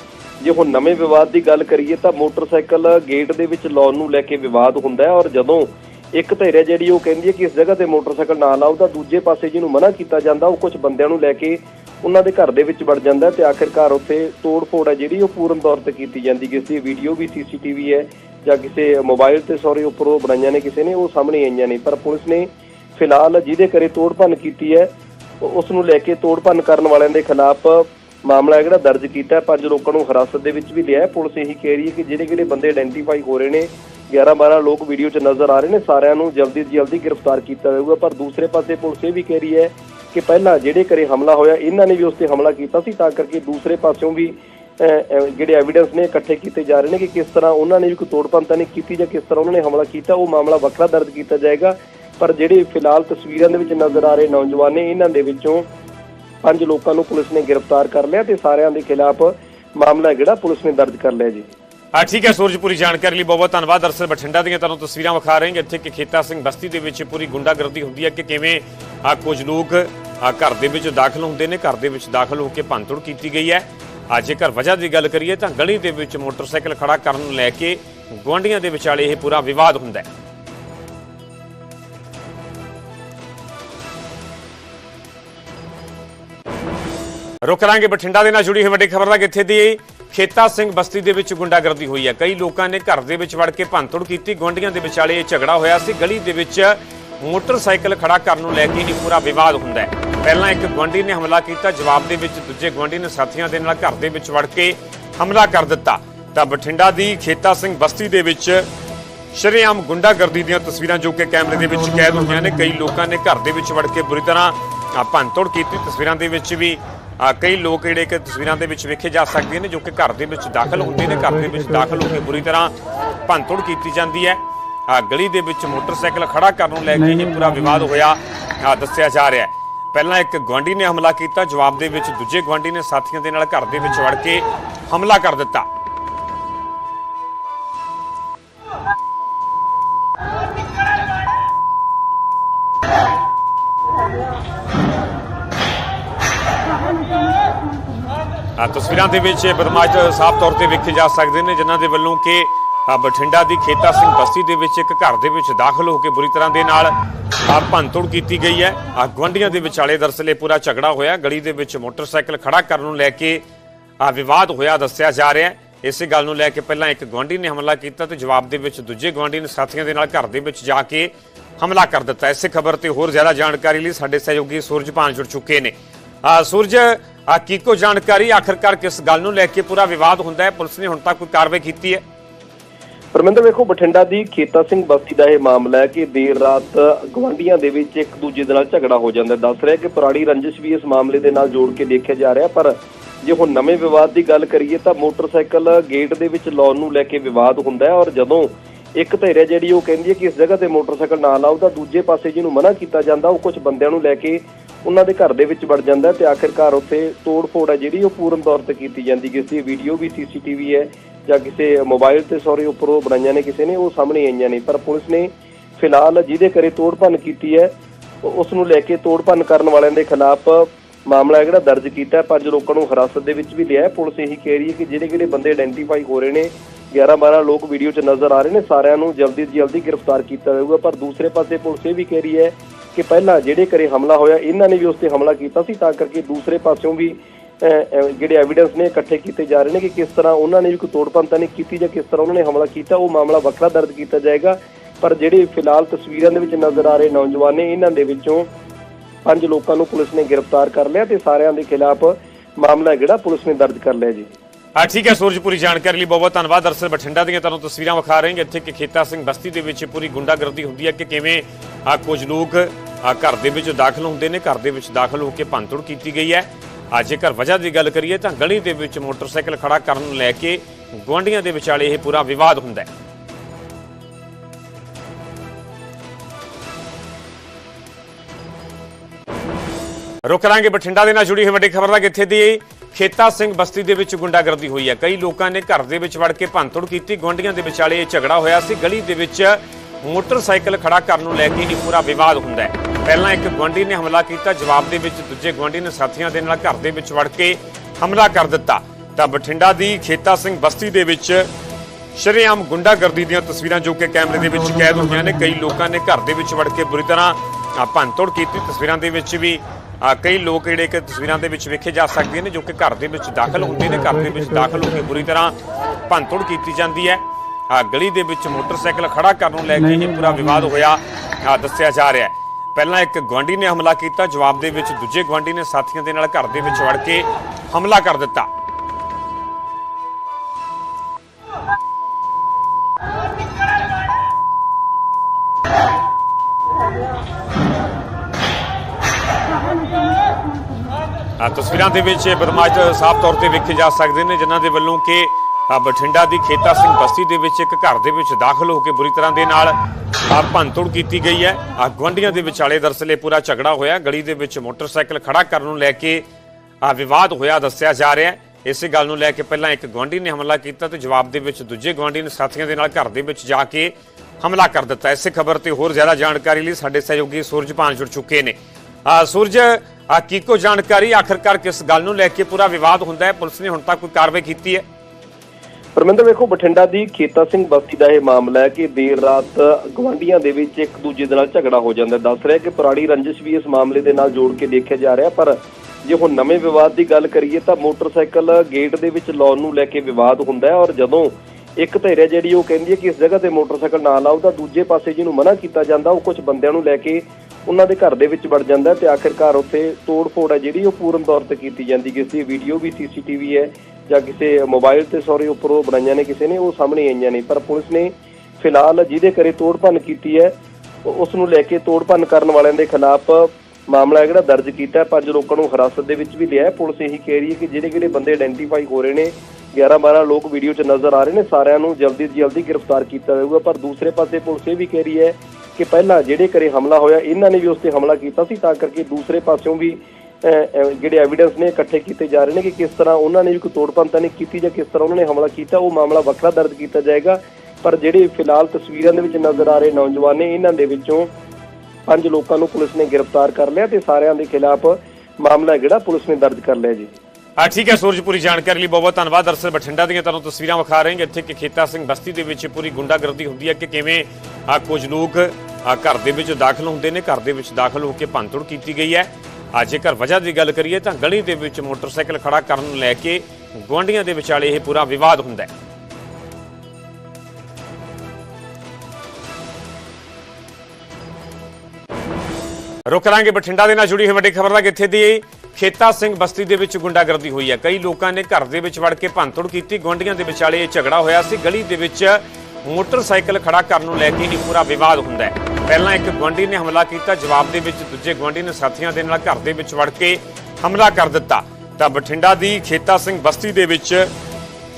ਜੇ ਹੁਣ ਨਵੇਂ ਵਿਵਾਦ ਦੀ ਗੱਲ ਕਰੀਏ ਤਾਂ ਮੋਟਰਸਾਈਕਲ ਗੇਟ ਦੇ ਵਿੱਚ ਲਾਉਣ ਨੂੰ ਲੈ ਕੇ ਵਿਵਾਦ ਹੁੰਦਾ ਹੈ ਔਰ ਜਦੋਂ ਇੱਕ ਧਿਰ ਜਿਹੜੀ ਉਹ ਕਹਿੰਦੀ ਹੈ ਕਿ ਇਸ ਜਗ੍ਹਾ ਤੇ ਮੋਟਰਸਾਈਕਲ ਨਾ ਲਾਓ ਤਾਂ ਦੂਜੇ ਪਾਸੇ ਜਿਹਨੂੰ ਮਨਾ ਕੀਤਾ ਜਾਂਦਾ, ਉਹ ਕੁਝ ਬੰਦਿਆਂ ਨੂੰ ਲੈ ਕੇ ਉਹਨਾਂ ਦੇ ਘਰ ਦੇ ਵਿੱਚ ਵੜ ਜਾਂਦਾ ਹੈ ਤੇ ਆਖਿਰਕਾਰ ਉੱਥੇ ਤੋੜ-ਫੋੜ ਹੈ ਜਿਹੜੀ ਉਹ ਪੂਰਨ ਤੌਰ ਤੇ ਕੀਤੀ ਜਾਂਦੀ ਕਿਸ ਦੀ ਵੀਡੀਓ ਵੀ ਸੀਸੀਟੀਵੀ ਹੈ। ਜਾਂ ਕਿਸੇ ਮੋਬਾਈਲ ਤੇ ਸੌਰੀ ਉੱਪਰੋਂ ਬਣਾਈਆਂ ਨੇ, ਕਿਸੇ ਨੇ ਉਹ ਸਾਹਮਣੇ ਆਈਆਂ ਨੇ। ਪਰ ਪੁਲਿਸ ਨੇ ਫਿਲਹਾਲ ਜਿਹਦੇ ਕਰੇ ਤੋੜ-ਭੰਨ ਕੀਤੀ ਹੈ ਉਸ ਨੂੰ ਲੈ ਕੇ ਤੋੜ-ਭੰਨ ਕਰਨ ਵਾਲਿਆਂ ਦੇ ਖਿਲਾਫ ਮਾਮਲਾ ਜਿਹੜਾ ਦਰਜ ਕੀਤਾ ਪੰਜ ਲੋਕਾਂ ਨੂੰ ਹਿਰਾਸਤ ਦੇ ਵਿੱਚ ਵੀ ਲਿਆ ਪੁਲਿਸ ਇਹੀ ਕਹਿ ਰਹੀ ਹੈ ਕਿ ਜਿਹੜੇ ਜਿਹੜੇ ਬੰਦੇ ਆਇਡੈਂਟੀਫਾਈ ਹੋ ਰਹੇ ਨੇ 11 12 ਲੋਕ ਵੀਡੀਓ 'ਚ ਨਜ਼ਰ ਆ ਰਹੇ ਨੇ, ਸਾਰਿਆਂ ਨੂੰ ਜਲਦੀ ਤੋਂ ਜਲਦੀ ਗ੍ਰਿਫਤਾਰ ਕੀਤਾ ਜਾਊਗਾ। ਪਰ ਦੂਸਰੇ ਪਾਸੇ ਪੁਲਿਸ ਇਹ ਵੀ ਕਹਿ ਰਹੀ ਹੈ ਕਿ ਪਹਿਲਾਂ ਜਿਹੜੇ ਕਰੇ ਹਮਲਾ ਹੋਇਆ, ਇਹਨਾਂ ਨੇ ਵੀ ਉਸ ਤੇ ਹਮਲਾ ਕੀਤਾ ਸੀ, ਤਾਂ ਕਰਕੇ ਦੂਸਰੇ ਪਾਸਿਓਂ ਵੀ ਜਿਹੜੇ ਐਵੀਡੈਂਸ ਨੇ ਇਕੱਠੇ ਕੀਤੇ ਜਾ ਰਹੇ ਨੇ ਕਿ ਕਿਸ ਤਰ੍ਹਾਂ ਉਹਨਾਂ ਨੇ ਵੀ ਕੋਈ ਤੋੜਪੰਨ ਨਹੀਂ ਕੀਤੀ ਜਾਂ ਕਿਸ ਤਰ੍ਹਾਂ ਉਹਨਾਂ ਨੇ ਹਮਲਾ ਕੀਤਾ, ਉਹ ਮਾਮਲਾ ਵੱਖਰਾ ਦਰਜ ਕੀਤਾ ਜਾਏਗਾ। ਪਰ ਜਿਹੜੇ ਫਿਲਹਾਲ ਤਸਵੀਰਾਂ ਦੇ ਵਿੱਚ ਨਜ਼ਰ ਆ ਰਹੇ ਨੌਜਵਾਨ ਨੇ, ਇਹਨਾਂ ਦੇ ਵਿੱਚੋਂ ਪੰਜ ਲੋਕਾਂ ਨੂੰ ਪੁਲਿਸ ਨੇ ਗ੍ਰਿਫਤਾਰ ਕਰ ਲਿਆ ਤੇ ਸਾਰਿਆਂ ਦੇ ਖਿਲਾਫ ਮਾਮਲਾ ਜਿਹੜਾ ਪੁਲਿਸ ਨੇ ਦਰਜ ਕਰ ਲਿਆ ਜੀ। ਹਾਂ, ਠੀਕ ਹੈ, ਸੂਰਜ, ਪੂਰੀ ਜਾਣਕਾਰੀ ਲਈ ਬਹੁਤ ਬਹੁਤ ਧੰਨਵਾਦ। ਦਰਅਸਲ ਬਠਿੰਡਾ ਦੀਆਂ ਤੁਹਾਨੂੰ ਤਸਵੀਰਾਂ ਵਿਖਾ ਰਹੇ ਹਾਂ, ਇੱਥੇ ਕਿ ਖੇਤਾ ਸਿੰਘ ਬਸਤੀ ਦੇ ਵਿੱਚ ਪੂਰੀ ਗੁੰਡਾਗਰਦੀ ਹੁੰਦੀ ਹੈ ਕਿ ਕਿਵੇਂ ਆ ਕੁਝ ਲੋਕ ਆ ਘਰ ਦੇ ਵਿੱਚ ਦਾਖਲ ਹੁੰਦੇ ਨੇ, ਘਰ ਦੇ ਵਿੱਚ ਦਾਖਲ ਹੋ ਕੇ ਭੰਨਤੋੜ ਕੀਤੀ ਗਈ ਹੈ। ਅੱਜ ਜੇਕਰ ਵਜ੍ਹਾ ਦੀ ਗੱਲ ਕਰੀਏ ਤਾਂ ਗਲੀ ਦੇ ਵਿੱਚ ਮੋਟਰਸਾਈਕਲ ਖੜਾ ਕਰਨ ਨੂੰ ਲੈ ਕੇ ਗੁਆਂਢੀਆਂ ਦੇ ਵਿਚਾਲੇ ਇਹ ਪੂਰਾ ਵਿਵਾਦ ਹੁੰਦਾ ਹੈ। ਰੁਕ ਲਾਂਗੇ ਬਠਿੰਡਾ ਦੇ ਨਾਲ ਜੁੜੀ ਹੋਈ ਵੱਡੀ ਖਬਰ ਦਾ ਕਿੱਥੇ ਦੀ ਖੇਤਾ ਸਿੰਘ ਬਸਤੀ ਦੇ ਵਿੱਚ ਗੁੰਡਾਗਰਦੀ ਹੋਈ ਹੈ। ਕਈ ਲੋਕਾਂ ਨੇ ਘਰ ਦੇ ਵਿੱਚ ਵੜ ਕੇ ਭੰਨਤੋੜ ਕੀਤੀ। ਗੁਆਂਢੀਆਂ ਦੇ ਵਿਚਾਲੇ ਇਹ ਝਗੜਾ ਹੋਇਆ ਸੀ। ਗਲੀ ਦੇ ਵਿੱਚ ਮੋਟਰਸਾਈਕਲ ਖੜਾ ਕਰਨ ਨੂੰ ਲੈ ਕੇ ਇਹ ਪੂਰਾ ਵਿਵਾਦ ਹੁੰਦਾ ਹੈ। ਪਹਿਲਾਂ ਇੱਕ ਗੁਆਂਢੀ ਨੇ ਹਮਲਾ ਕੀਤਾ ਜਵਾਬ ਦੇ ਵਿੱਚ ਦੂਜੇ ਗੁਆਂਢੀ ਨੇ ਸਾਥੀਆਂ ਦੇ ਨਾਲ ਘਰ ਦੇ ਵਿੱਚ ਵੜ ਕੇ ਹਮਲਾ ਕਰ ਦਿੱਤਾ। ਤਾਂ ਬਠਿੰਡਾ ਦੀ ਖੇਤਾ ਸਿੰਘ ਬਸਤੀ ਦੇ ਵਿੱਚ ਸ਼ਰੇਆਮ ਗੁੰਡਾਗਰਦੀ ਦੀਆਂ ਤਸਵੀਰਾਂ ਜੋ ਕਿ ਕੈਮਰੇ ਦੇ ਵਿੱਚ ਕੈਦ ਹੋਈਆਂ ਨੇ ਕਈ ਲੋਕਾਂ ਨੇ ਘਰ ਦੇ ਵਿੱਚ ਵੜ ਕੇ ਬੁਰੀ ਤਰ੍ਹਾਂ ਅ, ਭੰਨਤੋੜ ਕੀਤੀ। ਤਸਵੀਰਾਂ ਦੇ ਵਿੱਚ ਵੀ ਕਈ ਲੋਕ ਜਿਹੜੇ ਕਿ ਤਸਵੀਰਾਂ ਦੇ ਵਿੱਚ ਵੇਖੇ ਜਾ ਸਕਦੇ ਨੇ ਜੋ ਕਿ ਘਰ ਦੇ ਵਿੱਚ ਦਾਖਲ ਹੁੰਦੇ ਨੇ ਘਰ ਦੇ ਵਿੱਚ ਦਾਖਲ ਹੋ ਕੇ ਬੁਰੀ ਤਰ੍ਹਾਂ ਭੰਨਤੋੜ ਕੀਤੀ ਜਾਂਦੀ ਹੈ। ਗਲੀ ਦੇ ਵਿੱਚ ਮੋਟਰਸਾਈਕਲ ਖੜਾ ਕਰਨ ਨੂੰ ਲੈ ਕੇ ਇਹ ਪੂਰਾ ਵਿਵਾਦ ਹੋਇਆ। ਦੱਸਿਆ ਜਾ ਰਿਹਾ ਹੈ। ਪਹਿਲਾਂ ਇੱਕ ਗੁਆਂਢੀ ਨੇ ਹਮਲਾ ਕੀਤਾ। ਜਵਾਬ ਦੇ ਵਿੱਚ ਦੂਜੇ ਗੁਆਂਢੀ ਨੇ ਸਾਥੀਆਂ ਦੇ ਨਾਲ ਘਰ ਦੇ ਵਿੱਚ ਵੜ ਕੇ ਹਮਲਾ ਕਰ ਦਿੱਤਾ। ਤਸਵੀਰਾਂ ਦੇ ਵਿੱਚ ਇਹ ਬਦਮਾਸ਼ ਸਾਫ਼ ਤੌਰ ਤੇ ਵੇਖੇ ਜਾ ਸਕਦੇ ਨੇ, ਜਿਨ੍ਹਾਂ ਦੇ ਵੱਲੋਂ ਕਿ ਬਠਿੰਡਾ ਦੀ ਖੇਤਾ ਸਿੰਘ ਬਸਤੀ ਦੇ ਵਿੱਚ ਇੱਕ ਘਰ ਦੇ ਵਿੱਚ ਦਾਖਲ ਹੋ ਕੇ ਬੁਰੀ ਤਰ੍ਹਾਂ ਦੇ ਨਾਲ ਭੰਨਤੋੜ ਕੀਤੀ ਗਈ ਹੈ। ਆ ਗੁਆਂਢੀਆਂ ਦੇ ਵਿਚਾਲੇ ਦਰਸਲੇ ਪੂਰਾ ਝਗੜਾ ਹੋਇਆ। ਗਲੀ ਦੇ ਵਿੱਚ ਮੋਟਰਸਾਈਕਲ ਖੜਾ ਕਰਨ ਨੂੰ ਲੈ ਕੇ ਵਿਵਾਦ ਹੋਇਆ ਦੱਸਿਆ ਜਾ ਰਿਹਾ ਹੈ। ਇਸੇ ਗੱਲ ਨੂੰ ਲੈ ਕੇ ਪਹਿਲਾਂ ਇੱਕ ਗੁਆਂਢੀ ਨੇ ਹਮਲਾ ਕੀਤਾ ਤੇ ਜਵਾਬ ਦੇ ਵਿੱਚ ਦੂਜੇ ਗੁਆਂਢੀ ਨੇ ਸਾਥੀਆਂ ਦੇ ਨਾਲ ਘਰ ਦੇ ਵਿੱਚ ਜਾ ਕੇ ਹਮਲਾ ਕਰ ਦਿੱਤਾ। ਇਸੇ ਖਬਰ ਤੇ ਹੋਰ ਜ਼ਿਆਦਾ ਜਾਣਕਾਰੀ ਲਈ ਸਾਡੇ ਸਹਿਯੋਗੀ ਸੂਰਜ ਭਾਨ ਜੁੜ ਚੁੱਕੇ ਨੇ। ਸੂਰਜ ਕੀ ਕੋ ਜਾਣਕਾਰੀ ਆਖਰਕਾਰ ਕਿਸ ਗੱਲ ਨੂੰ ਲੈ ਕੇ ਪੂਰਾ ਵਿਵਾਦ ਹੁੰਦਾ ਹੈ? ਪੁਲਿਸ ਨੇ ਹੁਣ ਤੱਕ ਕੋਈ ਕਾਰਵਾਈ ਕੀਤੀ ਹੈ? ਪਰਮਿੰਦਰ, ਵੇਖੋ, ਬਠਿੰਡਾ ਦੀ ਖੇਤਾ ਸਿੰਘ ਬਸਤੀ ਦਾ ਇਹ ਮਾਮਲਾ ਹੈ ਕਿ ਦੇਰ ਰਾਤ ਗਵਾਂਡੀਆਂ ਦੇ ਵਿੱਚ ਇੱਕ ਦੂਜੇ ਦੇ ਨਾਲ ਝਗੜਾ ਹੋ ਜਾਂਦਾ ਦੱਸ ਰਿਹਾ ਕਿ ਪੁਰਾਣੀ ਰੰਜਿਸ਼ ਵੀ ਇਸ ਮਾਮਲੇ ਦੇ ਨਾਲ ਜੋੜ ਕੇ ਦੇਖਿਆ ਜਾ ਰਿਹਾ, ਪਰ ਜੇ ਹੁਣ ਨਵੇਂ ਵਿਵਾਦ ਦੀ ਗੱਲ ਕਰੀਏ ਤਾਂ ਮੋਟਰਸਾਈਕਲ ਗੇਟ ਦੇ ਵਿੱਚ ਲਾਉਣ ਨੂੰ ਲੈ ਕੇ ਵਿਵਾਦ ਹੁੰਦਾ ਹੈ ਔਰ ਜਦੋਂ ਇੱਕ ਧਿਰ ਜਿਹੜੀ ਉਹ ਕਹਿੰਦੀ ਹੈ ਕਿ ਇਸ ਜਗ੍ਹਾ ਤੇ ਮੋਟਰਸਾਈਕਲ ਨਾ ਲਾਓ ਤਾਂ ਦੂਜੇ ਪਾਸੇ ਜਿਹਨੂੰ ਮਨਾ ਕੀਤਾ ਜਾਂਦਾ, ਉਹ ਕੁਝ ਬੰਦਿਆਂ ਨੂੰ ਲੈ ਕੇ ਉਹਨਾਂ ਦੇ ਘਰ ਦੇ ਵਿੱਚ ਵੜ ਜਾਂਦਾ ਹੈ ਤੇ ਆਖਿਰਕਾਰ ਉੱਥੇ ਤੋੜ-ਫੋੜ ਹੈ ਜਿਹੜੀ ਉਹ ਪੂਰਨ ਤੌਰ ਤੇ ਕੀਤੀ ਜਾਂਦੀ ਕਿਸ ਦੀ ਵੀਡੀਓ ਵੀ ਸੀਸੀਟੀਵੀ ਹੈ ਜਾਂ ਕਿਸੇ ਮੋਬਾਈਲ ਤੇ ਸੌਰੀ ਉੱਪਰੋਂ ਬਣਾਈਆਂ ਨੇ, ਕਿਸੇ ਨੇ ਉਹ ਸਾਹਮਣੇ ਆਈਆਂ ਨੇ। ਪਰ ਪੁਲਿਸ ਨੇ ਫਿਲਹਾਲ ਜਿਹਦੇ ਕਰੇ ਤੋੜ-ਭੰਨ ਕੀਤੀ ਹੈ ਉਸ ਨੂੰ ਲੈ ਕੇ ਤੋੜ-ਭੰਨ ਕਰਨ ਵਾਲਿਆਂ ਦੇ ਖਿਲਾਫ ਮਾਮਲਾ ਜਿਹੜਾ ਦਰਜ ਕੀਤਾ ਪੰਜ ਲੋਕਾਂ ਨੂੰ ਹਿਰਾਸਤ ਦੇ ਵਿੱਚ ਵੀ ਲਿਆ ਪੁਲਿਸ ਇਹੀ ਕਹਿ ਰਹੀ ਹੈ ਕਿ ਜਿਹੜੇ ਜਿਹੜੇ ਬੰਦੇ ਆਇਡੈਂਟੀਫਾਈ ਹੋ ਰਹੇ ਨੇ 11 12 ਲੋਕ ਵੀਡੀਓ 'ਚ ਨਜ਼ਰ ਆ ਰਹੇ ਨੇ, ਸਾਰਿਆਂ ਨੂੰ ਜਲਦੀ ਤੋਂ ਜਲਦੀ ਗ੍ਰਿਫਤਾਰ ਕੀਤਾ ਜਾਊਗਾ। ਪਰ ਦੂਸਰੇ ਪਾਸੇ ਪੁਲਿਸ ਇਹ ਵੀ ਕਹਿ ਰਹੀ ਹੈ ਕਿ ਪਹਿਲਾਂ ਜਿਹੜੇ ਕਰੇ ਹਮਲਾ ਹੋਇਆ, ਇਹਨਾਂ ਨੇ ਵੀ ਉਸ ਤੇ ਹਮਲਾ ਕੀਤਾ ਸੀ, ਤਾਂ ਕਰਕੇ ਦੂਸਰੇ ਪਾਸਿਓਂ ਵੀ ਜਿਹੜੇ ਐਵੀਡੈਂਸ ਨੇ ਇਕੱਠੇ ਕੀਤੇ ਜਾ ਰਹੇ ਨੇ ਕਿ ਕਿਸ ਤਰ੍ਹਾਂ ਉਹਨਾਂ ਨੇ ਵੀ ਕੋਈ ਤੋੜਪੰਨ ਤਾਂ ਨਹੀਂ ਕੀਤੀ ਜਾਂ ਕਿਸ ਤਰ੍ਹਾਂ ਉਹਨਾਂ ਨੇ ਹਮਲਾ ਕੀਤਾ, ਉਹ ਮਾਮਲਾ ਵੱਖਰਾ ਦਰਜ ਕੀਤਾ ਜਾਏਗਾ। ਪਰ ਜਿਹੜੇ ਫਿਲਹਾਲ ਤਸਵੀਰਾਂ ਦੇ ਵਿੱਚ ਨਜ਼ਰ ਆ ਰਹੇ ਨੌਜਵਾਨ ਨੇ, ਇਹਨਾਂ ਦੇ ਵਿੱਚੋਂ ਪੰਜ ਲੋਕਾਂ ਨੂੰ ਪੁਲਿਸ ਨੇ ਗ੍ਰਿਫਤਾਰ ਕਰ ਲਿਆ ਤੇ ਸਾਰਿਆਂ ਦੇ ਖਿਲਾਫ ਮਾਮਲਾ ਜਿਹੜਾ ਪੁਲਿਸ ਨੇ ਦਰਜ ਕਰ ਲਿਆ ਜੀ। ਆ ਠੀਕ ਹੈ ਸੂਰਜ, ਪੂਰੀ ਜਾਣਕਾਰੀ ਲਈ ਬਹੁਤ ਬਹੁਤ ਧੰਨਵਾਦ। ਦਰਅਸਲ ਬਠਿੰਡਾ ਦੀਆਂ ਤੁਹਾਨੂੰ ਤਸਵੀਰਾਂ ਵਿਖਾ ਰਹੇ ਹਾਂ ਇੱਥੇ ਕਿ ਖੇਤਾ ਸਿੰਘ ਬਸਤੀ ਦੇ ਵਿੱਚ ਪੂਰੀ ਗੁੰਡਾਗਰਦੀ ਹੁੰਦੀ ਹੈ ਕਿ ਕਿਵੇਂ ਕੁਝ ਲੋਕ ਘਰ ਦੇ ਵਿੱਚ ਦਾਖਲ ਹੁੰਦੇ ਨੇ, ਘਰ ਦੇ ਵਿੱਚ ਦਾਖਲ ਹੋ ਕੇ ਭੰਨਤੋੜ ਕੀਤੀ ਗਈ ਹੈ। ਅੱਜ ਜੇਕਰ ਵਜ੍ਹਾ ਦੀ ਗੱਲ ਕਰੀਏ ਤਾਂ ਗਲੀ ਦੇ ਵਿੱਚ ਮੋਟਰਸਾਈਕਲ ਖੜਾ ਕਰਨ ਨੂੰ ਲੈ ਕੇ ਗੁਆਂਢੀਆਂ ਦੇ ਵਿਚਾਲੇ ਇਹ ਪੂਰਾ ਵਿਵਾਦ ਹੁੰਦਾ ਹੈ। ਰੁਕ ਲਾਂਗੇ, ਬਠਿੰਡਾ ਦੇ ਨਾਲ ਜੁੜੀ ਹੋਈ ਵੱਡੀ ਖਬਰ ਦਾ ਕਿੱਥੇ ਦੀ ਖੇਤਾ ਸਿੰਘ ਬਸਤੀ ਦੇ ਵਿੱਚ ਗੁੰਡਾਗਰਦੀ ਹੋਈ ਹੈ। ਕਈ ਲੋਕਾਂ ਨੇ ਘਰ ਦੇ ਵਿੱਚ ਵੜ ਕੇ ਭੰਨਤੋੜ ਕੀਤੀ। ਗੁਆਂਢੀਆਂ ਦੇ ਵਿਚਾਲੇ ਇਹ ਝਗੜਾ ਹੋਇਆ ਸੀ। ਗਲੀ ਦੇ ਵਿੱਚ ਮੋਟਰਸਾਈਕਲ ਖੜਾ ਕਰਨ ਨੂੰ ਲੈ ਕੇ ਇਹ ਪੂਰਾ ਵਿਵਾਦ ਹੁੰਦਾ ਹੈ। ਪਹਿਲਾਂ ਇੱਕ ਗੁਆਂਢੀ ਨੇ ਹਮਲਾ ਕੀਤਾ ਜਵਾਬ ਦੇ ਵਿੱਚ ਦੂਜੇ ਗੁਆਂਢੀ ਨੇ ਸਾਥੀਆਂ ਦੇ ਨਾਲ ਘਰ ਦੇ ਵਿੱਚ ਵੜ ਕੇ ਹਮਲਾ ਕਰ ਦਿੱਤਾ। ਤਾਂ ਬਠਿੰਡਾ ਦੀ ਖੇਤਾ ਸਿੰਘ ਬਸਤੀ ਦੇ ਵਿੱਚ ਸ਼ਰੇਆਮ ਗੁੰਡਾਗਰਦੀ ਦੀਆਂ ਤਸਵੀਰਾਂ ਜੋ ਕਿ ਕੈਮਰੇ ਦੇ ਵਿੱਚ ਕੈਦ ਹੋਈਆਂ ਨੇ ਕਈ ਲੋਕਾਂ ਨੇ ਘਰ ਦੇ ਵਿੱਚ ਵੜ ਕੇ ਬੁਰੀ ਤਰ੍ਹਾਂ ਅ, ਭੰਨਤੋੜ ਕੀਤੀ। ਤਸਵੀਰਾਂ ਦੇ ਵਿੱਚ ਵੀ ਕਈ ਲੋਕ ਜਿਹੜੇ ਕਿ ਤਸਵੀਰਾਂ ਦੇ ਵਿੱਚ ਵੇਖੇ ਜਾ ਸਕਦੇ ਨੇ ਜੋ ਕਿ ਘਰ ਦੇ ਵਿੱਚ ਦਾਖਲ ਹੁੰਦੇ ਨੇ ਘਰ ਦੇ ਵਿੱਚ ਦਾਖਲ ਹੋ ਕੇ ਬੁਰੀ ਤਰ੍ਹਾਂ ਭੰਨਤੋੜ ਕੀਤੀ ਜਾਂਦੀ ਹੈ। ਗਲੀ ਦੇ ਵਿੱਚ ਮੋਟਰਸਾਈਕਲ ਖੜਾ ਕਰਨ ਨੂੰ ਲੈ ਕੇ ਇਹ ਪੂਰਾ ਵਿਵਾਦ ਹੋਇਆ ਦੱਸਿਆ ਜਾ ਰਿਹਾ ਹੈ। ਪਹਿਲਾਂ ਇੱਕ ਗਵਾਂਢੀ ਨੇ ਹਮਲਾ ਕੀਤਾ, ਜਵਾਬ ਦੇ ਵਿੱਚ ਦੂਜੇ ਗਵਾਂਢੀ ਨੇ ਸਾਥੀਆਂ ਦੇ ਨਾਲ ਘਰ ਦੇ ਵਿੱਚ ਵੜ ਕੇ ਹਮਲਾ ਕਰ ਦਿੱਤਾ। ਤਸਵੀਰਾਂ ਦੇ ਵਿੱਚ ਇਹ ਬਦਮਾਸ਼ ਸਾਫ਼ ਤੌਰ ਤੇ ਵੇਖੇ ਜਾ ਸਕਦੇ ਨੇ, ਜਿਨ੍ਹਾਂ ਦੇ ਵੱਲੋਂ ਕਿ ਬਠਿੰਡਾ ਦੀ ਖੇਤਾ ਸਿੰਘ ਬਸਤੀ ਦੇ ਵਿੱਚ ਇੱਕ ਘਰ ਦੇ ਵਿੱਚ ਦਾਖਲ ਹੋ ਕੇ ਬੁਰੀ ਤਰ੍ਹਾਂ ਦੇ ਨਾਲ ਭੰਨਤੋੜ ਕੀਤੀ ਗਈ ਹੈ। ਆ ਗਵੰਡੀਆਂ ਦੇ ਵਿਚਾਲੇ ਦਰਸਲੇ ਪੂਰਾ ਝਗੜਾ ਹੋਇਆ। ਗਲੀ ਦੇ ਵਿੱਚ ਮੋਟਰਸਾਈਕਲ ਖੜਾ ਕਰਨ ਨੂੰ ਲੈ ਕੇ ਵਿਵਾਦ ਹੋਇਆ ਦੱਸਿਆ ਜਾ ਰਿਹਾ ਹੈ। ਇਸੇ ਗੱਲ ਨੂੰ ਲੈ ਕੇ ਪਹਿਲਾਂ ਇੱਕ ਗਵਾਂਢੀ ਨੇ ਹਮਲਾ ਕੀਤਾ ਤੇ ਜਵਾਬ ਦੇ ਵਿੱਚ ਦੂਜੇ ਗਵਾਂਢੀ ਨੇ ਸਾਥੀਆਂ ਦੇ ਨਾਲ ਘਰ ਦੇ ਵਿੱਚ ਜਾ ਕੇ ਹਮਲਾ ਕਰ ਦਿੱਤਾ। ਇਸੇ ਖਬਰ ਤੇ ਹੋਰ ਜ਼ਿਆਦਾ ਜਾਣਕਾਰੀ ਲਈ ਸਾਡੇ ਸਹਿਯੋਗੀ ਸੂਰਜ ਭਾਨ ਜੁੜ ਚੁੱਕੇ ਨੇ। ਆ ਸੂਰਜ, ਆ ਕੀ ਕੋ ਜਾਣਕਾਰੀ ਆਖਰਕਾਰ ਕਿਸ ਗੱਲ ਨੂੰ ਲੈ ਕੇ ਪੂਰਾ ਵਿਵਾਦ ਹੁੰਦਾ ਹੈ? ਪੁਲਿਸ ਨੇ ਹੁਣ ਤੱਕ ਕੋਈ ਕਾਰਵਾਈ ਕੀਤੀ ਹੈ? ਪਰਮਿੰਦਰ, ਵੇਖੋ, ਬਠਿੰਡਾ ਦੀ ਖੇਤਾ ਸਿੰਘ ਬਸਤੀ ਦਾ ਇਹ ਮਾਮਲਾ ਹੈ ਕਿ ਦੇਰ ਰਾਤ ਗਵਾਂਡੀਆਂ ਦੇ ਵਿੱਚ ਇੱਕ ਦੂਜੇ ਦੇ ਨਾਲ ਝਗੜਾ ਹੋ ਜਾਂਦਾ ਦੱਸ ਰਿਹਾ ਕਿ ਪੁਰਾਣੀ ਰੰਜਿਸ਼ ਵੀ ਇਸ ਮਾਮਲੇ ਦੇ ਨਾਲ ਜੋੜ ਕੇ ਦੇਖਿਆ ਜਾ ਰਿਹਾ ਪਰ ਜੇ ਹੁਣ ਨਵੇਂ ਵਿਵਾਦ ਦੀ ਗੱਲ ਕਰੀਏ ਤਾਂ ਮੋਟਰਸਾਈਕਲ ਗੇਟ ਦੇ ਵਿੱਚ ਲਾਉਣ ਨੂੰ ਲੈ ਕੇ ਵਿਵਾਦ ਹੁੰਦਾ ਹੈ ਔਰ ਜਦੋਂ ਇੱਕ ਧਿਰ ਜਿਹੜੀ ਉਹ ਕਹਿੰਦੀ ਹੈ ਕਿ ਇਸ ਜਗ੍ਹਾ ਤੇ ਮੋਟਰਸਾਈਕਲ ਨਾ ਲਾਓ ਤਾਂ ਦੂਜੇ ਪਾਸੇ ਜਿਹਨੂੰ ਮਨਾ ਕੀਤਾ ਜਾਂਦਾ, ਉਹ ਕੁਝ ਬੰਦਿਆਂ ਨੂੰ ਲੈ ਕੇ ਉਹਨਾਂ ਦੇ ਘਰ ਦੇ ਵਿੱਚ ਵੜ ਜਾਂਦਾ ਹੈ ਤੇ ਆਖਿਰਕਾਰ ਉੱਥੇ ਤੋੜ-ਫੋੜ ਹੈ ਜਿਹੜੀ ਉਹ ਪੂਰਨ ਤੌਰ ਤੇ ਕੀਤੀ ਜਾਂਦੀ ਕਿਸ ਦੀ ਵੀਡੀਓ ਵੀ ਸੀਸੀਟੀਵੀ ਹੈ। ਜਾਂ ਕਿਸੇ ਮੋਬਾਈਲ ਤੇ ਸੌਰੀ ਉੱਪਰੋਂ ਬਣਾਈਆਂ ਨੇ, ਕਿਸੇ ਨੇ, ਉਹ ਸਾਹਮਣੇ ਆਈਆਂ ਨੇ। ਪਰ ਪੁਲਿਸ ਨੇ ਫਿਲਹਾਲ ਜਿਹਦੇ ਘਰੇ ਤੋੜ-ਭੰਨ ਕੀਤੀ ਹੈ, ਉਹ- ਉਸ ਨੂੰ ਲੈ ਕੇ ਤੋੜ-ਭੰਨ ਕਰਨ ਵਾਲਿਆਂ ਦੇ ਖਿਲਾਫ ਮਾਮਲਾ ਜਿਹੜਾ ਦਰਜ ਕੀਤਾ ਪੰਜ ਲੋਕਾਂ ਨੂੰ ਹਿਰਾਸਤ ਦੇ ਵਿੱਚ ਵੀ ਲਿਆ ਪੁਲਿਸ ਇਹੀ ਕਹਿ ਰਹੀ ਹੈ ਕਿ ਜਿਹੜੇ ਜਿਹੜੇ ਬੰਦੇ ਆਇਡੈਂਟੀਫਾਈ ਹੋ ਰਹੇ ਨੇ 11 12 ਲੋਕ ਵੀਡੀਓ 'ਚ ਨਜ਼ਰ ਆ ਰਹੇ ਨੇ, ਸਾਰਿਆਂ ਨੂੰ ਜਲਦੀ ਤੋਂ ਜਲਦੀ ਗ੍ਰਿਫਤਾਰ ਕੀਤਾ ਜਾਊਗਾ। ਪਰ ਦੂਸਰੇ ਪਾਸੇ ਪੁਲਿਸ ਇਹ ਵੀ ਕਹਿ ਰਹੀ ਹੈ ਕਿ ਪਹਿਲਾਂ ਜਿਹੜੇ ਘਰੇ ਹਮਲਾ ਹੋਇਆ, ਇਹਨਾਂ ਨੇ ਵੀ ਉਸ ਤੇ ਹਮਲਾ ਕੀਤਾ ਸੀ, ਤਾਂ ਕਰਕੇ ਦੂਸਰੇ ਪਾਸਿਓਂ ਵੀ ਜਿਹੜੇ ਐਵੀਡੈਂਸ ਨੇ ਇਕੱਠੇ ਕੀਤੇ ਜਾ ਰਹੇ ਨੇ ਕਿ ਕਿਸ ਤਰ੍ਹਾਂ ਉਹਨਾਂ ਨੇ ਵੀ ਕੋਈ ਤੋੜਪੰਨ ਤਾਂ ਨਹੀਂ ਕੀਤੀ ਜਾਂ ਕਿਸ ਤਰ੍ਹਾਂ ਉਹਨਾਂ ਨੇ ਹਮਲਾ ਕੀਤਾ, ਉਹ ਮਾਮਲਾ ਵੱਖਰਾ ਦਰਜ ਕੀਤਾ ਜਾਏਗਾ। ਪਰ ਜਿਹੜੇ ਫਿਲਹਾਲ ਤਸਵੀਰਾਂ ਦੇ ਵਿੱਚ ਨਜ਼ਰ ਆ ਰਹੇ ਨੌਜਵਾਨ ਨੇ, ਇਹਨਾਂ ਦੇ ਵਿੱਚੋਂ ਪੰਜ ਲੋਕਾਂ ਨੂੰ ਪੁਲਿਸ ਨੇ ਗ੍ਰਿਫਤਾਰ ਕਰ ਲਿਆ ਤੇ ਸਾਰਿਆਂ ਦੇ ਖਿਲਾਫ ਮਾਮਲਾ ਜਿਹੜਾ, ਪੁਲਿਸ ਨੇ ਦਰਜ ਕਰ ਲਿਆ ਜੀ। ਆ ਠੀਕ ਹੈ ਸੂਰਜ, ਪੂਰੀ ਜਾਣਕਾਰੀ ਲਈ ਬਹੁਤ ਧੰਨਵਾਦ। ਦਰਅਸਲ ਬਠਿੰਡਾ ਦੀਆਂ ਤੁਹਾਨੂੰ ਤਸਵੀਰਾਂ ਵਿਖਾ ਰਹੇ ਹਾਂ, ਇੱਥੇ ਕਿ ਖੇਤਾ ਸਿੰਘ ਬਸਤੀ ਦੇ ਵਿੱਚ ਪੂਰੀ ਗੁੰਡਾਗਰਦੀ ਹੁੰਦੀ ਹੈ ਕਿ ਕਿਵੇਂ ਆ ਕੁਝ ਲੋਕ ਘਰ ਦੇ ਵਿੱਚ ਦਾਖਲ ਹੁੰਦੇ ਨੇ, ਘਰ ਦੇ ਵਿੱਚ ਦਾਖਲ ਹੋ ਕੇ ਭੰਨਤੋੜ ਕੀਤੀ ਗਈ ਹੈ। ਆ ਜੇਕਰ ਵਜ੍ਹਾ ਦੀ ਗੱਲ ਕਰੀਏ ਤਾਂ ਗਲੀ ਦੇ ਵਿੱਚ ਮੋਟਰਸਾਈਕਲ ਖੜਾ ਕਰਨ ਨੂੰ ਲੈ ਕੇ ਗੁਆਂਢੀਆਂ ਦੇ ਵਿਚਾਲੇ ਇਹ ਪੂਰਾ ਵਿਵਾਦ ਹੁੰਦਾ ਹੈ। ਰੁਕ ਕਰਾਂਗੇ ਬਠਿੰਡਾ ਦੇ ਨਾਲ ਜੁੜੀ ਹੋਈ ਵੱਡੀ ਖਬਰ ਦਾ ਕਿੱਥੇ ਦੀ ਖੇਤਾ ਸਿੰਘ ਬਸਤੀ ਦੇ ਵਿੱਚ ਗੁੰਡਾਗਰਦੀ ਹੋਈ ਹੈ। ਕਈ ਲੋਕਾਂ ਨੇ ਘਰ ਦੇ ਵਿੱਚ ਵੜ ਕੇ ਭੰਨਤੋੜ ਕੀਤੀ। ਗੁਆਂਢੀਆਂ ਦੇ ਵਿਚਾਲੇ ਇਹ ਝਗੜਾ ਹੋਇਆ ਸੀ। ਗਲੀ ਦੇ ਵਿੱਚ ਮੋਟਰਸਾਈਕਲ ਖੜਾ ਕਰਨ ਨੂੰ ਲੈ ਕੇ ਇਹ ਪੂਰਾ ਵਿਵਾਦ ਹੁੰਦਾ ਹੈ। ਪਹਿਲਾਂ ਇੱਕ ਗੁਆਂਢੀ ਨੇ ਹਮਲਾ ਕੀਤਾ ਜਵਾਬ ਦੇ ਵਿੱਚ ਦੂਜੇ ਗੁਆਂਢੀ ਨੇ ਸਾਥੀਆਂ ਦੇ ਨਾਲ ਘਰ ਦੇ ਵਿੱਚ ਵੜ ਕੇ ਹਮਲਾ ਕਰ ਦਿੱਤਾ ਤਾਂ ਬਠਿੰਡਾ ਦੀ ਖੇਤਾ ਸਿੰਘ ਬਸਤੀ ਦੇ ਵਿੱਚ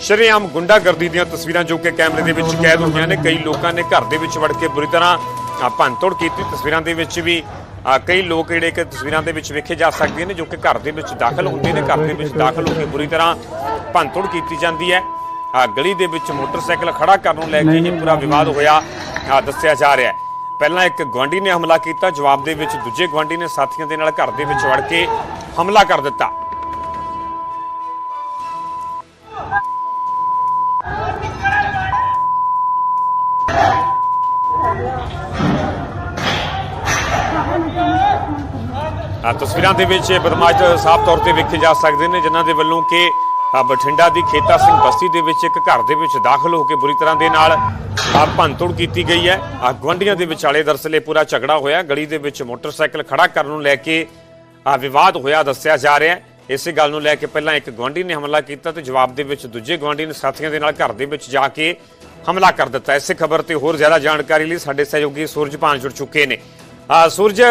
ਸ਼ਰੇਆਮ ਗੁੰਡਾਗਰਦੀ ਦੀਆਂ ਤਸਵੀਰਾਂ ਜੋ ਕਿ ਕੈਮਰੇ ਦੇ ਵਿੱਚ ਕੈਦ ਹੋਈਆਂ ਨੇ ਕਈ ਲੋਕਾਂ ਨੇ ਘਰ ਦੇ ਵਿੱਚ ਵੜ ਕੇ ਬੁਰੀ ਤਰ੍ਹਾਂ ਅ, ਭੰਨਤੋੜ ਕੀਤੀ ਤਸਵੀਰਾਂ ਦੇ ਵਿੱਚ ਵੀ ਅ, ਕਈ ਲੋਕ ਜਿਹੜੇ ਕਿ ਤਸਵੀਰਾਂ ਦੇ ਵਿੱਚ ਵੇਖੇ ਜਾ ਸਕਦੇ ਨੇ ਜੋ ਕਿ ਘਰ ਦੇ ਵਿੱਚ ਦਾਖਲ ਹੁੰਦੇ ਨੇ ਘਰ ਦੇ ਵਿੱਚ ਦਾਖਲ ਹੋ ਕੇ ਬੁਰੀ ਤਰ੍ਹਾਂ ਭੰਨਤੋੜ ਕੀਤੀ ਜਾਂਦੀ ਹੈ ਗਲੀ ਦੇ ਵਿੱਚ ਮੋਟਰਸਾਈਕਲ ਖੜਾ ਕਰਨ ਨੂੰ ਲੈ ਕੇ ਇਹ ਪੂਰਾ ਵਿਵਾਦ ਹੋਇਆ ਦੱਸਿਆ ਜਾ ਰਿਹਾ ਹੈ ਪਹਿਲਾਂ ਇੱਕ ਗਵਾਂਢੀ ਨੇ ਹਮਲਾ ਕੀਤਾ, ਜਵਾਬ ਦੇ ਵਿੱਚ ਦੂਜੇ ਗਵਾਂਢੀ ਨੇ ਸਾਥੀਆਂ ਦੇ ਨਾਲ ਘਰ ਦੇ ਵਿੱਚ ਵੜ ਕੇ ਹਮਲਾ ਕਰ ਦਿੱਤਾ। ਤਸਵੀਰਾਂ ਦੇ ਵਿੱਚ ਬਦਮਾਸ਼ ਸਾਫ਼ ਤੌਰ ਤੇ ਵੇਖੇ ਜਾ ਸਕਦੇ ਨੇ, ਜਿਨ੍ਹਾਂ ਦੇ ਵੱਲੋਂ ਕਿ ਬਠਿੰਡਾ ਦੀ ਖੇਤਾ ਸਿੰਘ ਬਸਤੀ ਦੇ ਵਿੱਚ ਇੱਕ ਘਰ ਦੇ ਵਿੱਚ ਦਾਖਲ ਹੋ ਕੇ ਬੁਰੀ ਤਰ੍ਹਾਂ ਦੇ ਨਾਲ ਭੰਨਤੋੜ ਕੀਤੀ ਗਈ ਹੈ। ਆ ਗਵੰਡੀਆਂ ਦੇ ਵਿਚਾਲੇ ਦਰਸਲੇ ਪੂਰਾ ਝਗੜਾ ਹੋਇਆ। ਗਲੀ ਦੇ ਵਿੱਚ ਮੋਟਰਸਾਈਕਲ ਖੜਾ ਕਰਨ ਨੂੰ ਲੈ ਕੇ ਵਿਵਾਦ ਹੋਇਆ, ਦੱਸਿਆ ਜਾ ਰਿਹਾ ਹੈ। ਇਸੇ ਗੱਲ ਨੂੰ ਲੈ ਕੇ ਪਹਿਲਾਂ ਇੱਕ ਗਵਾਂਢੀ ਨੇ ਹਮਲਾ ਕੀਤਾ ਤੇ ਜਵਾਬ ਦੇ ਵਿੱਚ ਦੂਜੇ ਗਵਾਂਢੀ ਨੇ ਸਾਥੀਆਂ ਦੇ ਨਾਲ ਘਰ ਦੇ ਵਿੱਚ ਜਾ ਕੇ ਹਮਲਾ ਕਰ ਦਿੱਤਾ। ਇਸੇ ਖਬਰ ਤੇ ਹੋਰ ਜ਼ਿਆਦਾ ਜਾਣਕਾਰੀ ਲਈ ਸਾਡੇ ਸਹਿਯੋਗੀ ਸੂਰਜ ਭਾਨ ਜੁੜ ਚੁੱਕੇ ਨੇ। ਆ ਸੂਰਜ,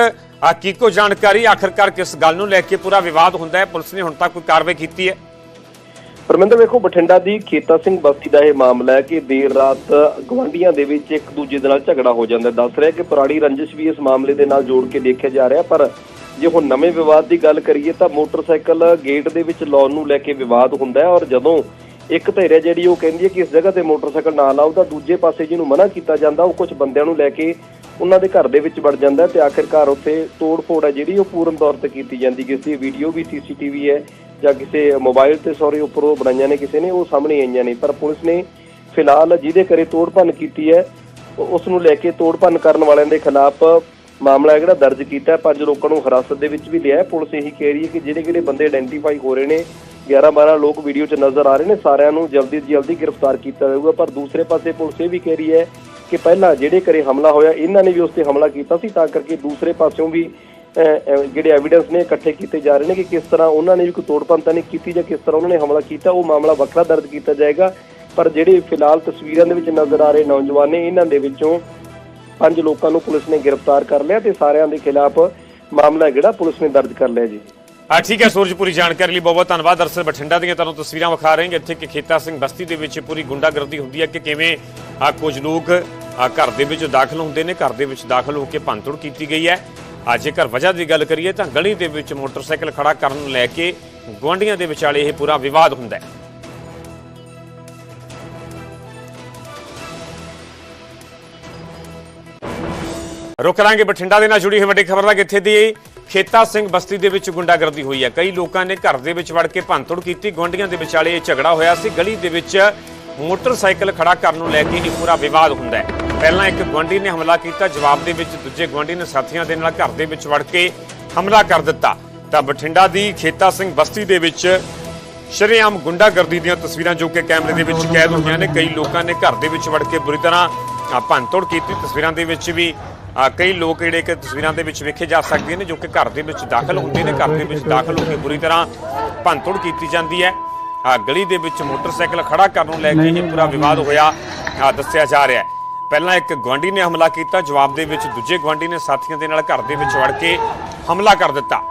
ਆ ਕੀ ਕੋ ਜਾਣਕਾਰੀ ਆਖਰਕਾਰ ਕਿਸ ਗੱਲ ਨੂੰ ਲੈ ਕੇ ਪੂਰਾ ਵਿਵਾਦ ਹੁੰਦਾ ਹੈ? ਪੁਲਿਸ ਨੇ ਹੁਣ ਤੱਕ ਕੋਈ ਕਾਰਵਾਈ ਕੀਤੀ ਹੈ? ਪਰਮਿੰਦਰ ਵੇਖੋ, ਬਠਿੰਡਾ ਦੀ ਖੇਤਾ ਸਿੰਘ ਬਸਤੀ ਦਾ ਇਹ ਮਾਮਲਾ ਹੈ ਕਿ ਦੇਰ ਰਾਤ ਗਵਾਂਡੀਆਂ ਦੇ ਵਿੱਚ ਇੱਕ ਦੂਜੇ ਦੇ ਨਾਲ ਝਗੜਾ ਹੋ ਜਾਂਦਾ ਦੱਸ ਰਿਹਾ ਕਿ ਪੁਰਾਣੀ ਰੰਜਿਸ਼ ਵੀ ਇਸ ਮਾਮਲੇ ਦੇ ਨਾਲ ਜੋੜ ਕੇ ਦੇਖਿਆ ਜਾ ਰਿਹਾ, ਪਰ ਜੇ ਹੁਣ ਨਵੇਂ ਵਿਵਾਦ ਦੀ ਗੱਲ ਕਰੀਏ ਤਾਂ ਮੋਟਰਸਾਈਕਲ ਗੇਟ ਦੇ ਵਿੱਚ ਲਾਉਣ ਨੂੰ ਲੈ ਕੇ ਵਿਵਾਦ ਹੁੰਦਾ ਹੈ ਔਰ ਜਦੋਂ ਇੱਕ ਧਿਰ ਜਿਹੜੀ ਉਹ ਕਹਿੰਦੀ ਹੈ ਕਿ ਇਸ ਜਗ੍ਹਾ ਤੇ ਮੋਟਰਸਾਈਕਲ ਨਾ ਲਾਓ ਤਾਂ ਦੂਜੇ ਪਾਸੇ ਜਿਹਨੂੰ ਮਨਾ ਕੀਤਾ ਜਾਂਦਾ, ਉਹ ਕੁਝ ਬੰਦਿਆਂ ਨੂੰ ਲੈ ਕੇ ਉਹਨਾਂ ਦੇ ਘਰ ਦੇ ਵਿੱਚ ਵੜ ਜਾਂਦਾ ਹੈ ਤੇ ਆਖਿਰਕਾਰ ਉੱਥੇ ਤੋੜ-ਫੋੜ ਹੈ ਜਿਹੜੀ ਉਹ ਪੂਰਨ ਤੌਰ ਤੇ ਕੀਤੀ ਜਾਂਦੀ ਕਿਸ ਦੀ ਵੀਡੀਓ ਵੀ ਸੀਸੀਟੀਵੀ ਹੈ। ਜਾਂ ਕਿਸੇ ਮੋਬਾਈਲ ਤੇ ਸੌਰੀ ਉੱਪਰੋਂ ਬਣਾਈਆਂ ਨੇ, ਕਿਸੇ ਨੇ, ਉਹ ਸਾਹਮਣੇ ਆਈਆਂ ਨੇ। ਪਰ ਪੁਲਿਸ ਨੇ ਫਿਲਹਾਲ ਜਿਹਦੇ ਘਰੇ ਤੋੜਭੰਨ ਕੀਤੀ ਹੈ ਉਸ ਨੂੰ ਲੈ ਕੇ ਤੋੜਭੰਨ ਕਰਨ ਵਾਲਿਆਂ ਦੇ ਖਿਲਾਫ ਮਾਮਲਾ ਜਿਹੜਾ ਦਰਜ ਕੀਤਾ ਪੰਜ ਲੋਕਾਂ ਨੂੰ ਹਿਰਾਸਤ ਦੇ ਵਿੱਚ ਵੀ ਲਿਆ ਪੁਲਿਸ ਇਹੀ ਕਹਿ ਰਹੀ ਹੈ ਕਿ ਜਿਹੜੇ ਜਿਹੜੇ ਬੰਦੇ ਆਇਡੈਂਟੀਫਾਈ ਹੋ ਰਹੇ ਨੇ 11 12 ਲੋਕ ਵੀਡੀਓ 'ਚ ਨਜ਼ਰ ਆ ਰਹੇ ਨੇ, ਸਾਰਿਆਂ ਨੂੰ ਜਲਦੀ ਤੋਂ ਜਲਦੀ ਗ੍ਰਿਫਤਾਰ ਕੀਤਾ ਜਾਊਗਾ। ਪਰ ਦੂਸਰੇ ਪਾਸੇ ਪੁਲਿਸ ਇਹ ਵੀ ਕਹਿ ਰਹੀ ਹੈ ਕਿ ਪਹਿਲਾਂ ਜਿਹੜੇ ਘਰੇ ਹਮਲਾ ਹੋਇਆ, ਇਹਨਾਂ ਨੇ ਵੀ ਉਸ ਤੇ ਹਮਲਾ ਕੀਤਾ ਸੀ, ਤਾਂ ਕਰਕੇ ਦੂਸਰੇ ਪਾਸਿਓਂ ਵੀ ਜਿਹੜੇ ਐਵੀਡੈਂਸ ਨੇ ਇਕੱਠੇ ਕੀਤੇ ਜਾ ਰਹੇ ਨੇ ਕਿ ਕਿਸ ਤਰ੍ਹਾਂ ਉਹਨਾਂ ਨੇ ਵੀ ਕੋਈ ਤੋੜਪੰਨ ਤਾਂ ਨਹੀਂ ਕੀਤੀ ਜਾਂ ਕਿਸ ਤਰ੍ਹਾਂ ਉਹਨਾਂ ਨੇ ਹਮਲਾ ਕੀਤਾ, ਉਹ ਮਾਮਲਾ ਵੱਖਰਾ ਦਰਜ ਕੀਤਾ ਜਾਏਗਾ। ਪਰ ਜਿਹੜੇ ਫਿਲਹਾਲ ਤਸਵੀਰਾਂ ਦੇ ਵਿੱਚ ਨਜ਼ਰ ਆ ਰਹੇ ਨੌਜਵਾਨ ਨੇ, ਇਹਨਾਂ ਦੇ ਵਿੱਚੋਂ ਪੰਜ ਲੋਕਾਂ ਨੂੰ ਪੁਲਿਸ ਨੇ ਗ੍ਰਿਫਤਾਰ ਕਰ ਲਿਆ ਤੇ ਸਾਰਿਆਂ ਦੇ ਖਿਲਾਫ ਮਾਮਲਾ ਜਿਹੜਾ, ਪੁਲਿਸ ਨੇ ਦਰਜ ਕਰ ਲਿਆ ਜੀ। ਆ ਠੀਕ ਹੈ ਸੂਰਜ, ਪੂਰੀ ਜਾਣਕਾਰੀ ਲਈ ਬਹੁਤ ਬਹੁਤ ਧੰਨਵਾਦ। ਦਰਅਸਲ ਬਠਿੰਡਾ ਦੀਆਂ ਤੁਹਾਨੂੰ ਤਸਵੀਰਾਂ ਵਿਖਾ ਰਹੇ ਹਾਂ ਇੱਥੇ ਕਿ ਖੇਤਾ ਸਿੰਘ ਬਸਤੀ ਦੇ ਵਿੱਚ ਪੂਰੀ ਗੁੰਡਾਗਰਦੀ ਹੁੰਦੀ ਹੈ ਕਿ ਕਿਵੇਂ ਆ ਕੁਝ ਲੋਕ ਆ ਘਰ ਦੇ ਵਿੱਚ ਦਾਖਲ ਹੁੰਦੇ ਨੇ, ਘਰ ਦੇ ਵਿੱਚ ਦਾਖਲ ਹੋ ਕੇ ਭੰਨਤੋੜ ਕੀਤੀ ਗਈ ਹੈ। ਆ ਜੇਕਰ ਵਜ੍ਹਾ ਦੀ ਗੱਲ ਕਰੀਏ ਤਾਂ ਗਲੀ ਦੇ ਵਿੱਚ ਮੋਟਰਸਾਈਕਲ ਖੜਾ ਕਰਨ ਨੂੰ ਲੈ ਕੇ ਗੁਆਂਢੀਆਂ ਦੇ ਵਿਚਾਲੇ ਇਹ ਪੂਰਾ ਵਿਵਾਦ ਹੁੰਦਾ ਹੈ। ਰੁਕ ਲਾਂਗੇ ਬਠਿੰਡਾ ਦੇ ਨਾਲ ਜੁੜੀ ਹੋਈ ਵੱਡੀ ਖਬਰ ਦਾ ਕਿੱਥੇ ਦੀ ਖੇਤਾ ਸਿੰਘ ਬਸਤੀ ਦੇ ਵਿੱਚ ਗੁੰਡਾਗਰਦੀ ਹੋਈ ਹੈ। ਕਈ ਲੋਕਾਂ ਨੇ ਘਰ ਦੇ ਵਿੱਚ ਵੜ ਕੇ ਭੰਨਤੋੜ ਕੀਤੀ। ਗੁਆਂਢੀਆਂ ਦੇ ਵਿਚਾਲੇ ਇਹ ਝਗੜਾ ਹੋਇਆ ਸੀ। ਗਲੀ ਦੇ ਵਿੱਚ ਮੋਟਰਸਾਈਕਲ ਖੜਾ ਕਰਨ ਨੂੰ ਲੈ ਕੇ ਇਹ ਪੂਰਾ ਵਿਵਾਦ ਹੁੰਦਾ ਹੈ। ਪਹਿਲਾਂ ਇੱਕ ਗੁਆਂਢੀ ਨੇ ਹਮਲਾ ਕੀਤਾ ਜਵਾਬ ਦੇ ਵਿੱਚ ਦੂਜੇ ਗੁਆਂਢੀ ਨੇ ਸਾਥੀਆਂ ਦੇ ਨਾਲ ਘਰ ਦੇ ਵਿੱਚ ਵੜ ਕੇ ਹਮਲਾ ਕਰ ਦਿੱਤਾ ਤਾਂ ਬਠਿੰਡਾ ਦੀ ਖੇਤਾ ਸਿੰਘ ਬਸਤੀ ਦੇ ਵਿੱਚ ਸ਼ਰੇਆਮ ਗੁੰਡਾਗਰਦੀ ਦੀਆਂ ਤਸਵੀਰਾਂ ਜੋ ਕਿ ਕੈਮਰੇ ਦੇ ਵਿੱਚ ਕੈਦ ਹੋਈਆਂ ਨੇ ਕਈ ਲੋਕਾਂ ਨੇ ਘਰ ਦੇ ਵਿੱਚ ਵੜ ਕੇ ਬੁਰੀ ਤਰ੍ਹਾਂ ਅ, ਭੰਨਤੋੜ ਕੀਤੀ ਤਸਵੀਰਾਂ ਦੇ ਵਿੱਚ ਵੀ ਕਈ ਲੋਕ ਜਿਹੜੇ ਕਿ ਤਸਵੀਰਾਂ ਦੇ ਵਿੱਚ ਵੇਖੇ ਜਾ ਸਕਦੇ ਨੇ ਜੋ ਕਿ ਘਰ ਦੇ ਵਿੱਚ ਦਾਖਲ ਹੁੰਦੇ ਨੇ ਘਰ ਦੇ ਵਿੱਚ ਦਾਖਲ ਹੋ ਕੇ ਬੁਰੀ ਤਰ੍ਹਾਂ ਭੰਨਤੋੜ ਕੀਤੀ ਜਾਂਦੀ ਹੈ ਗਲੀ ਦੇ ਵਿੱਚ ਮੋਟਰਸਾਈਕਲ ਖੜਾ ਕਰਨ ਨੂੰ ਲੈ ਕੇ ਇਹ ਪੂਰਾ ਵਿਵਾਦ ਹੋਇਆ ਦੱਸਿਆ ਜਾ ਰਿਹਾ ਹੈ ਪਹਿਲਾਂ ਇੱਕ ਗੁਆਂਢੀ ਨੇ ਹਮਲਾ ਕੀਤਾ, ਜਵਾਬ ਦੇ ਵਿੱਚ ਦੂਜੇ ਗੁਆਂਢੀ ਨੇ ਸਾਥੀਆਂ ਦੇ ਨਾਲ ਘਰ ਦੇ ਵਿੱਚ ਵੜ ਕੇ ਹਮਲਾ ਕਰ ਦਿੱਤਾ।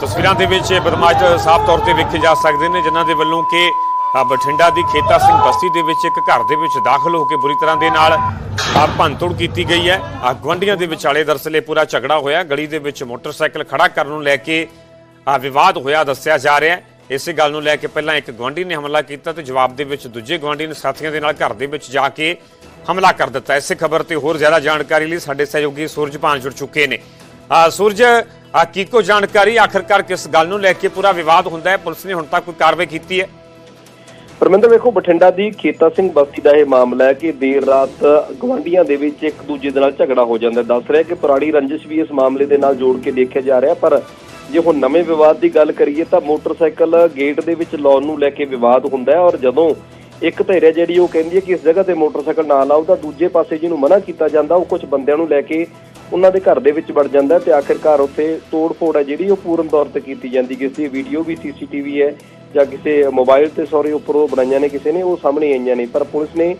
ਤਸਵੀਰਾਂ ਦੇ ਵਿੱਚ ਬਦਮਾਸ਼ ਸਾਫ਼ ਤੌਰ ਤੇ ਵੇਖੇ ਜਾ ਸਕਦੇ ਨੇ, ਜਿਨ੍ਹਾਂ ਦੇ ਵੱਲੋਂ ਕਿ ਬਠਿੰਡਾ ਦੀ ਖੇਤਾ ਸਿੰਘ ਬਸਤੀ ਦੇ ਵਿੱਚ ਇੱਕ ਘਰ ਦੇ ਵਿੱਚ ਦਾਖਲ ਹੋ ਕੇ ਬੁਰੀ ਤਰ੍ਹਾਂ ਦੇ ਨਾਲ ਭੰਨਤੋੜ ਕੀਤੀ ਗਈ ਹੈ। ਆ ਗੁਆਂਢੀਆਂ ਦੇ ਵਿਚਾਲੇ ਦਰਅਸਲ ਇਹ ਪੂਰਾ ਝਗੜਾ ਹੋਇਆ। ਗਲੀ ਦੇ ਵਿੱਚ ਮੋਟਰਸਾਈਕਲ ਖੜਾ ਕਰਨ ਨੂੰ ਲੈ ਕੇ ਵਿਵਾਦ ਹੋਇਆ ਦੱਸਿਆ ਜਾ ਰਿਹਾ ਹੈ। ਇਸੇ ਗੱਲ ਨੂੰ ਲੈ ਕੇ ਪਹਿਲਾਂ ਇੱਕ ਗੁਆਂਢੀ ਨੇ ਹਮਲਾ ਕੀਤਾ ਤੇ ਜਵਾਬ ਦੇ ਵਿੱਚ ਦੂਜੇ ਗੁਆਂਢੀ ਨੇ ਸਾਥੀਆਂ ਦੇ ਨਾਲ ਘਰ ਦੇ ਵਿੱਚ ਜਾ ਕੇ ਹਮਲਾ ਕਰ ਦਿੱਤਾ। ਇਸੇ ਖਬਰ ਤੇ ਹੋਰ ਜ਼ਿਆਦਾ ਜਾਣਕਾਰੀ ਲਈ ਸਾਡੇ ਸਹਿਯੋਗੀ ਸੂਰਜ ਭਾਨ ਜੁੜ ਚੁੱਕੇ ਨੇ। ਆ ਸੂਰਜ, ਆ ਕੀ ਕੋ ਜਾਣਕਾਰੀ ਆਖਰਕਾਰ ਕਿਸ ਗੱਲ ਨੂੰ ਲੈ ਕੇ ਪੂਰਾ ਵਿਵਾਦ ਹੁੰਦਾ ਹੈ? ਪੁਲਿਸ ਨੇ ਹੁਣ ਤੱਕ ਕੋਈ ਕਾਰਵਾਈ ਕੀਤੀ ਹੈ? ਪਰਮਿੰਦਰ, ਵੇਖੋ, ਬਠਿੰਡਾ ਦੀ ਖੇਤਾ ਸਿੰਘ ਬਸਤੀ ਦਾ ਇਹ ਮਾਮਲਾ ਹੈ ਕਿ ਦੇਰ ਰਾਤ ਗਵਾਂਢੀਆਂ ਦੇ ਵਿੱਚ ਇੱਕ ਦੂਜੇ ਦੇ ਨਾਲ ਝਗੜਾ ਹੋ ਜਾਂਦਾ ਦੱਸ ਰਿਹਾ ਕਿ ਪੁਰਾਣੀ ਰੰਜਿਸ਼ ਵੀ ਇਸ ਮਾਮਲੇ ਦੇ ਨਾਲ ਜੋੜ ਕੇ ਦੇਖਿਆ ਜਾ ਰਿਹਾ ਪਰ ਜੇ ਹੁਣ ਨਵੇਂ ਵਿਵਾਦ ਦੀ ਗੱਲ ਕਰੀਏ ਤਾਂ ਮੋਟਰਸਾਈਕਲ ਗੇਟ ਦੇ ਵਿੱਚ ਲਾਉਣ ਨੂੰ ਲੈ ਕੇ ਵਿਵਾਦ ਹੁੰਦਾ ਹੈ। ਔਰ ਜਦੋਂ ਇੱਕ ਧਿਰ ਹੈ ਜਿਹੜੀ ਉਹ ਕਹਿੰਦੀ ਹੈ ਕਿ ਇਸ ਜਗ੍ਹਾ ਤੇ ਮੋਟਰਸਾਈਕਲ ਨਾ ਲਾਓ ਤਾਂ ਦੂਜੇ ਪਾਸੇ ਜਿਹਨੂੰ ਮਨਾ ਕੀਤਾ ਜਾਂਦਾ, ਉਹ ਕੁਝ ਬੰਦਿਆਂ ਨੂੰ ਲੈ ਕੇ ਉਹਨਾਂ ਦੇ ਘਰ ਦੇ ਵਿੱਚ ਵੜ ਜਾਂਦਾ ਤੇ ਆਖਿਰਕਾਰ ਉੱਥੇ ਤੋੜ-ਫੋੜ ਹੈ ਜਿਹੜੀ ਉਹ ਪੂਰਨ ਤੌਰ ਤੇ ਕੀਤੀ ਜਾਂਦੀ ਕਿਸ ਦੀ ਵੀਡੀਓ ਵੀ ਸੀਸੀਟੀਵੀ ਹੈ। ਜਾਂ ਕਿਸੇ ਮੋਬਾਈਲ ਤੇ ਸੌਰੀ ਉੱਪਰੋਂ ਬਣਾਈਆਂ ਨੇ, ਕਿਸੇ ਨੇ ਉਹ ਸਾਹਮਣੇ ਆਈਆਂ ਨੇ। ਪਰ ਪੁਲਿਸ ਨੇ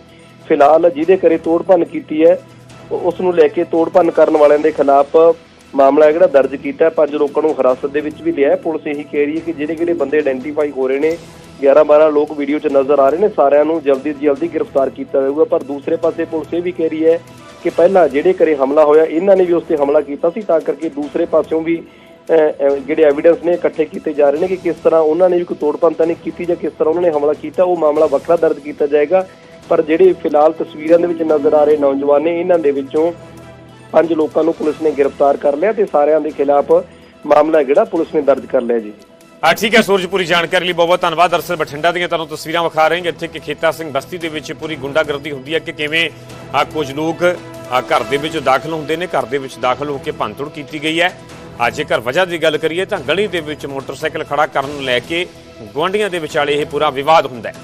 ਫਿਲਹਾਲ ਜਿਹਦੇ ਘਰੇ ਤੋੜ-ਭੰਨ ਕੀਤੀ ਹੈ, ਉਹ- ਉਸ ਨੂੰ ਲੈ ਕੇ ਤੋੜ-ਭੰਨ ਕਰਨ ਵਾਲਿਆਂ ਦੇ ਖਿਲਾਫ ਮਾਮਲਾ ਜਿਹੜਾ ਦਰਜ ਕੀਤਾ ਹੈ, ਪੰਜ ਲੋਕਾਂ ਨੂੰ ਹਿਰਾਸਤ ਦੇ ਵਿੱਚ ਵੀ ਲਿਆ ਪੁਲਿਸ ਇਹੀ ਕਹਿ ਰਹੀ ਹੈ ਕਿ ਜਿਹੜੇ ਜਿਹੜੇ ਬੰਦੇ ਆਇਡੈਂਟੀਫਾਈ ਹੋ ਰਹੇ ਨੇ 11 12 ਲੋਕ ਵੀਡੀਓ 'ਚ ਨਜ਼ਰ ਆ ਰਹੇ ਨੇ, ਸਾਰਿਆਂ ਨੂੰ ਜਲਦੀ ਤੋਂ ਜਲਦੀ ਗ੍ਰਿਫਤਾਰ ਕੀਤਾ ਜਾਊਗਾ। ਪਰ ਦੂਸਰੇ ਪਾਸੇ ਪੁਲਿਸ ਇਹ ਵੀ ਕਹਿ ਰਹੀ ਹੈ ਕਿ ਪਹਿਲਾਂ ਜਿਹੜੇ ਘਰੇ ਹਮਲਾ ਹੋਇਆ, ਇਹਨਾਂ ਨੇ ਵੀ ਉਸ ਤੇ ਹਮਲਾ ਕੀਤਾ ਸੀ, ਤਾਂ ਕਰਕੇ ਦੂਸਰੇ ਪਾਸਿਓਂ ਵੀ ਜਿਹੜੇ ਐਵੀਡੈਂਸ ਨੇ ਇਕੱਠੇ ਕੀਤੇ ਜਾ ਰਹੇ ਨੇ ਕਿ ਕਿਸ ਤਰ੍ਹਾਂ ਉਹਨਾਂ ਨੇ ਵੀ ਕੋਈ ਤੋੜਪੰਨ ਤਾਂ ਨਹੀਂ ਕੀਤੀ ਜਾਂ ਕਿਸ ਤਰ੍ਹਾਂ ਉਹਨਾਂ ਨੇ ਹਮਲਾ ਕੀਤਾ, ਉਹ ਮਾਮਲਾ ਵੱਖਰਾ ਦਰਜ ਕੀਤਾ ਜਾਏਗਾ। ਪਰ ਜਿਹੜੇ ਫਿਲਹਾਲ ਤਸਵੀਰਾਂ ਦੇ ਵਿੱਚ ਨਜ਼ਰ ਆ ਰਹੇ ਨੌਜਵਾਨ ਨੇ, ਇਹਨਾਂ ਦੇ ਵਿੱਚੋਂ ਪੰਜ ਲੋਕਾਂ ਨੂੰ ਪੁਲਿਸ ਨੇ ਗ੍ਰਿਫਤਾਰ ਕਰ ਲਿਆ ਤੇ ਸਾਰਿਆਂ ਦੇ ਖਿਲਾਫ ਮਾਮਲਾ ਜਿਹੜਾ ਪੁਲਿਸ ਨੇ ਦਰਜ ਕਰ ਲਿਆ ਜੀ। ਆ ਠੀਕ ਹੈ ਸੂਰਜ ਪੂਰੀ ਜਾਣਕਾਰੀ ਲਈ ਬਹੁਤ ਬਹੁਤ ਧੰਨਵਾਦ। ਦਰਅਸਲ ਬਠਿੰਡਾ ਦੀਆਂ ਤੁਹਾਨੂੰ ਤਸਵੀਰਾਂ ਵਿਖਾ ਰਹੇ ਹਾਂ ਇੱਥੇ ਕਿ ਖੇਤਾ ਸਿੰਘ ਬਸਤੀ ਦੇ ਵਿੱਚ ਪੂਰੀ ਗੁੰਡਾਗਰਦੀ ਹੁੰਦੀ ਹੈ ਕਿ ਕਿਵੇਂ ਆ ਕੁਝ ਲੋਕ ਘਰ ਦੇ ਵਿੱਚ ਦਾਖਲ ਹੁੰਦੇ ਨੇ, ਘਰ ਦੇ ਵਿੱਚ ਦਾਖਲ ਹੋ ਕੇ ਭੰਨਤੋੜ ਕੀਤੀ ਗਈ ਹੈ। ਆ ਜੇਕਰ ਵਜ੍ਹਾ ਦੀ ਗੱਲ ਕਰੀਏ ਤਾਂ ਗਲੀ ਦੇ ਵਿੱਚ ਮੋਟਰਸਾਈਕਲ ਖੜਾ ਕਰਨ ਨੂੰ ਲੈ ਕੇ ਗੁਆਂਢੀਆਂ ਦੇ ਵਿਚਾਲੇ ਇਹ ਪੂਰਾ ਵਿਵਾਦ ਹੁੰਦਾ ਹੈ।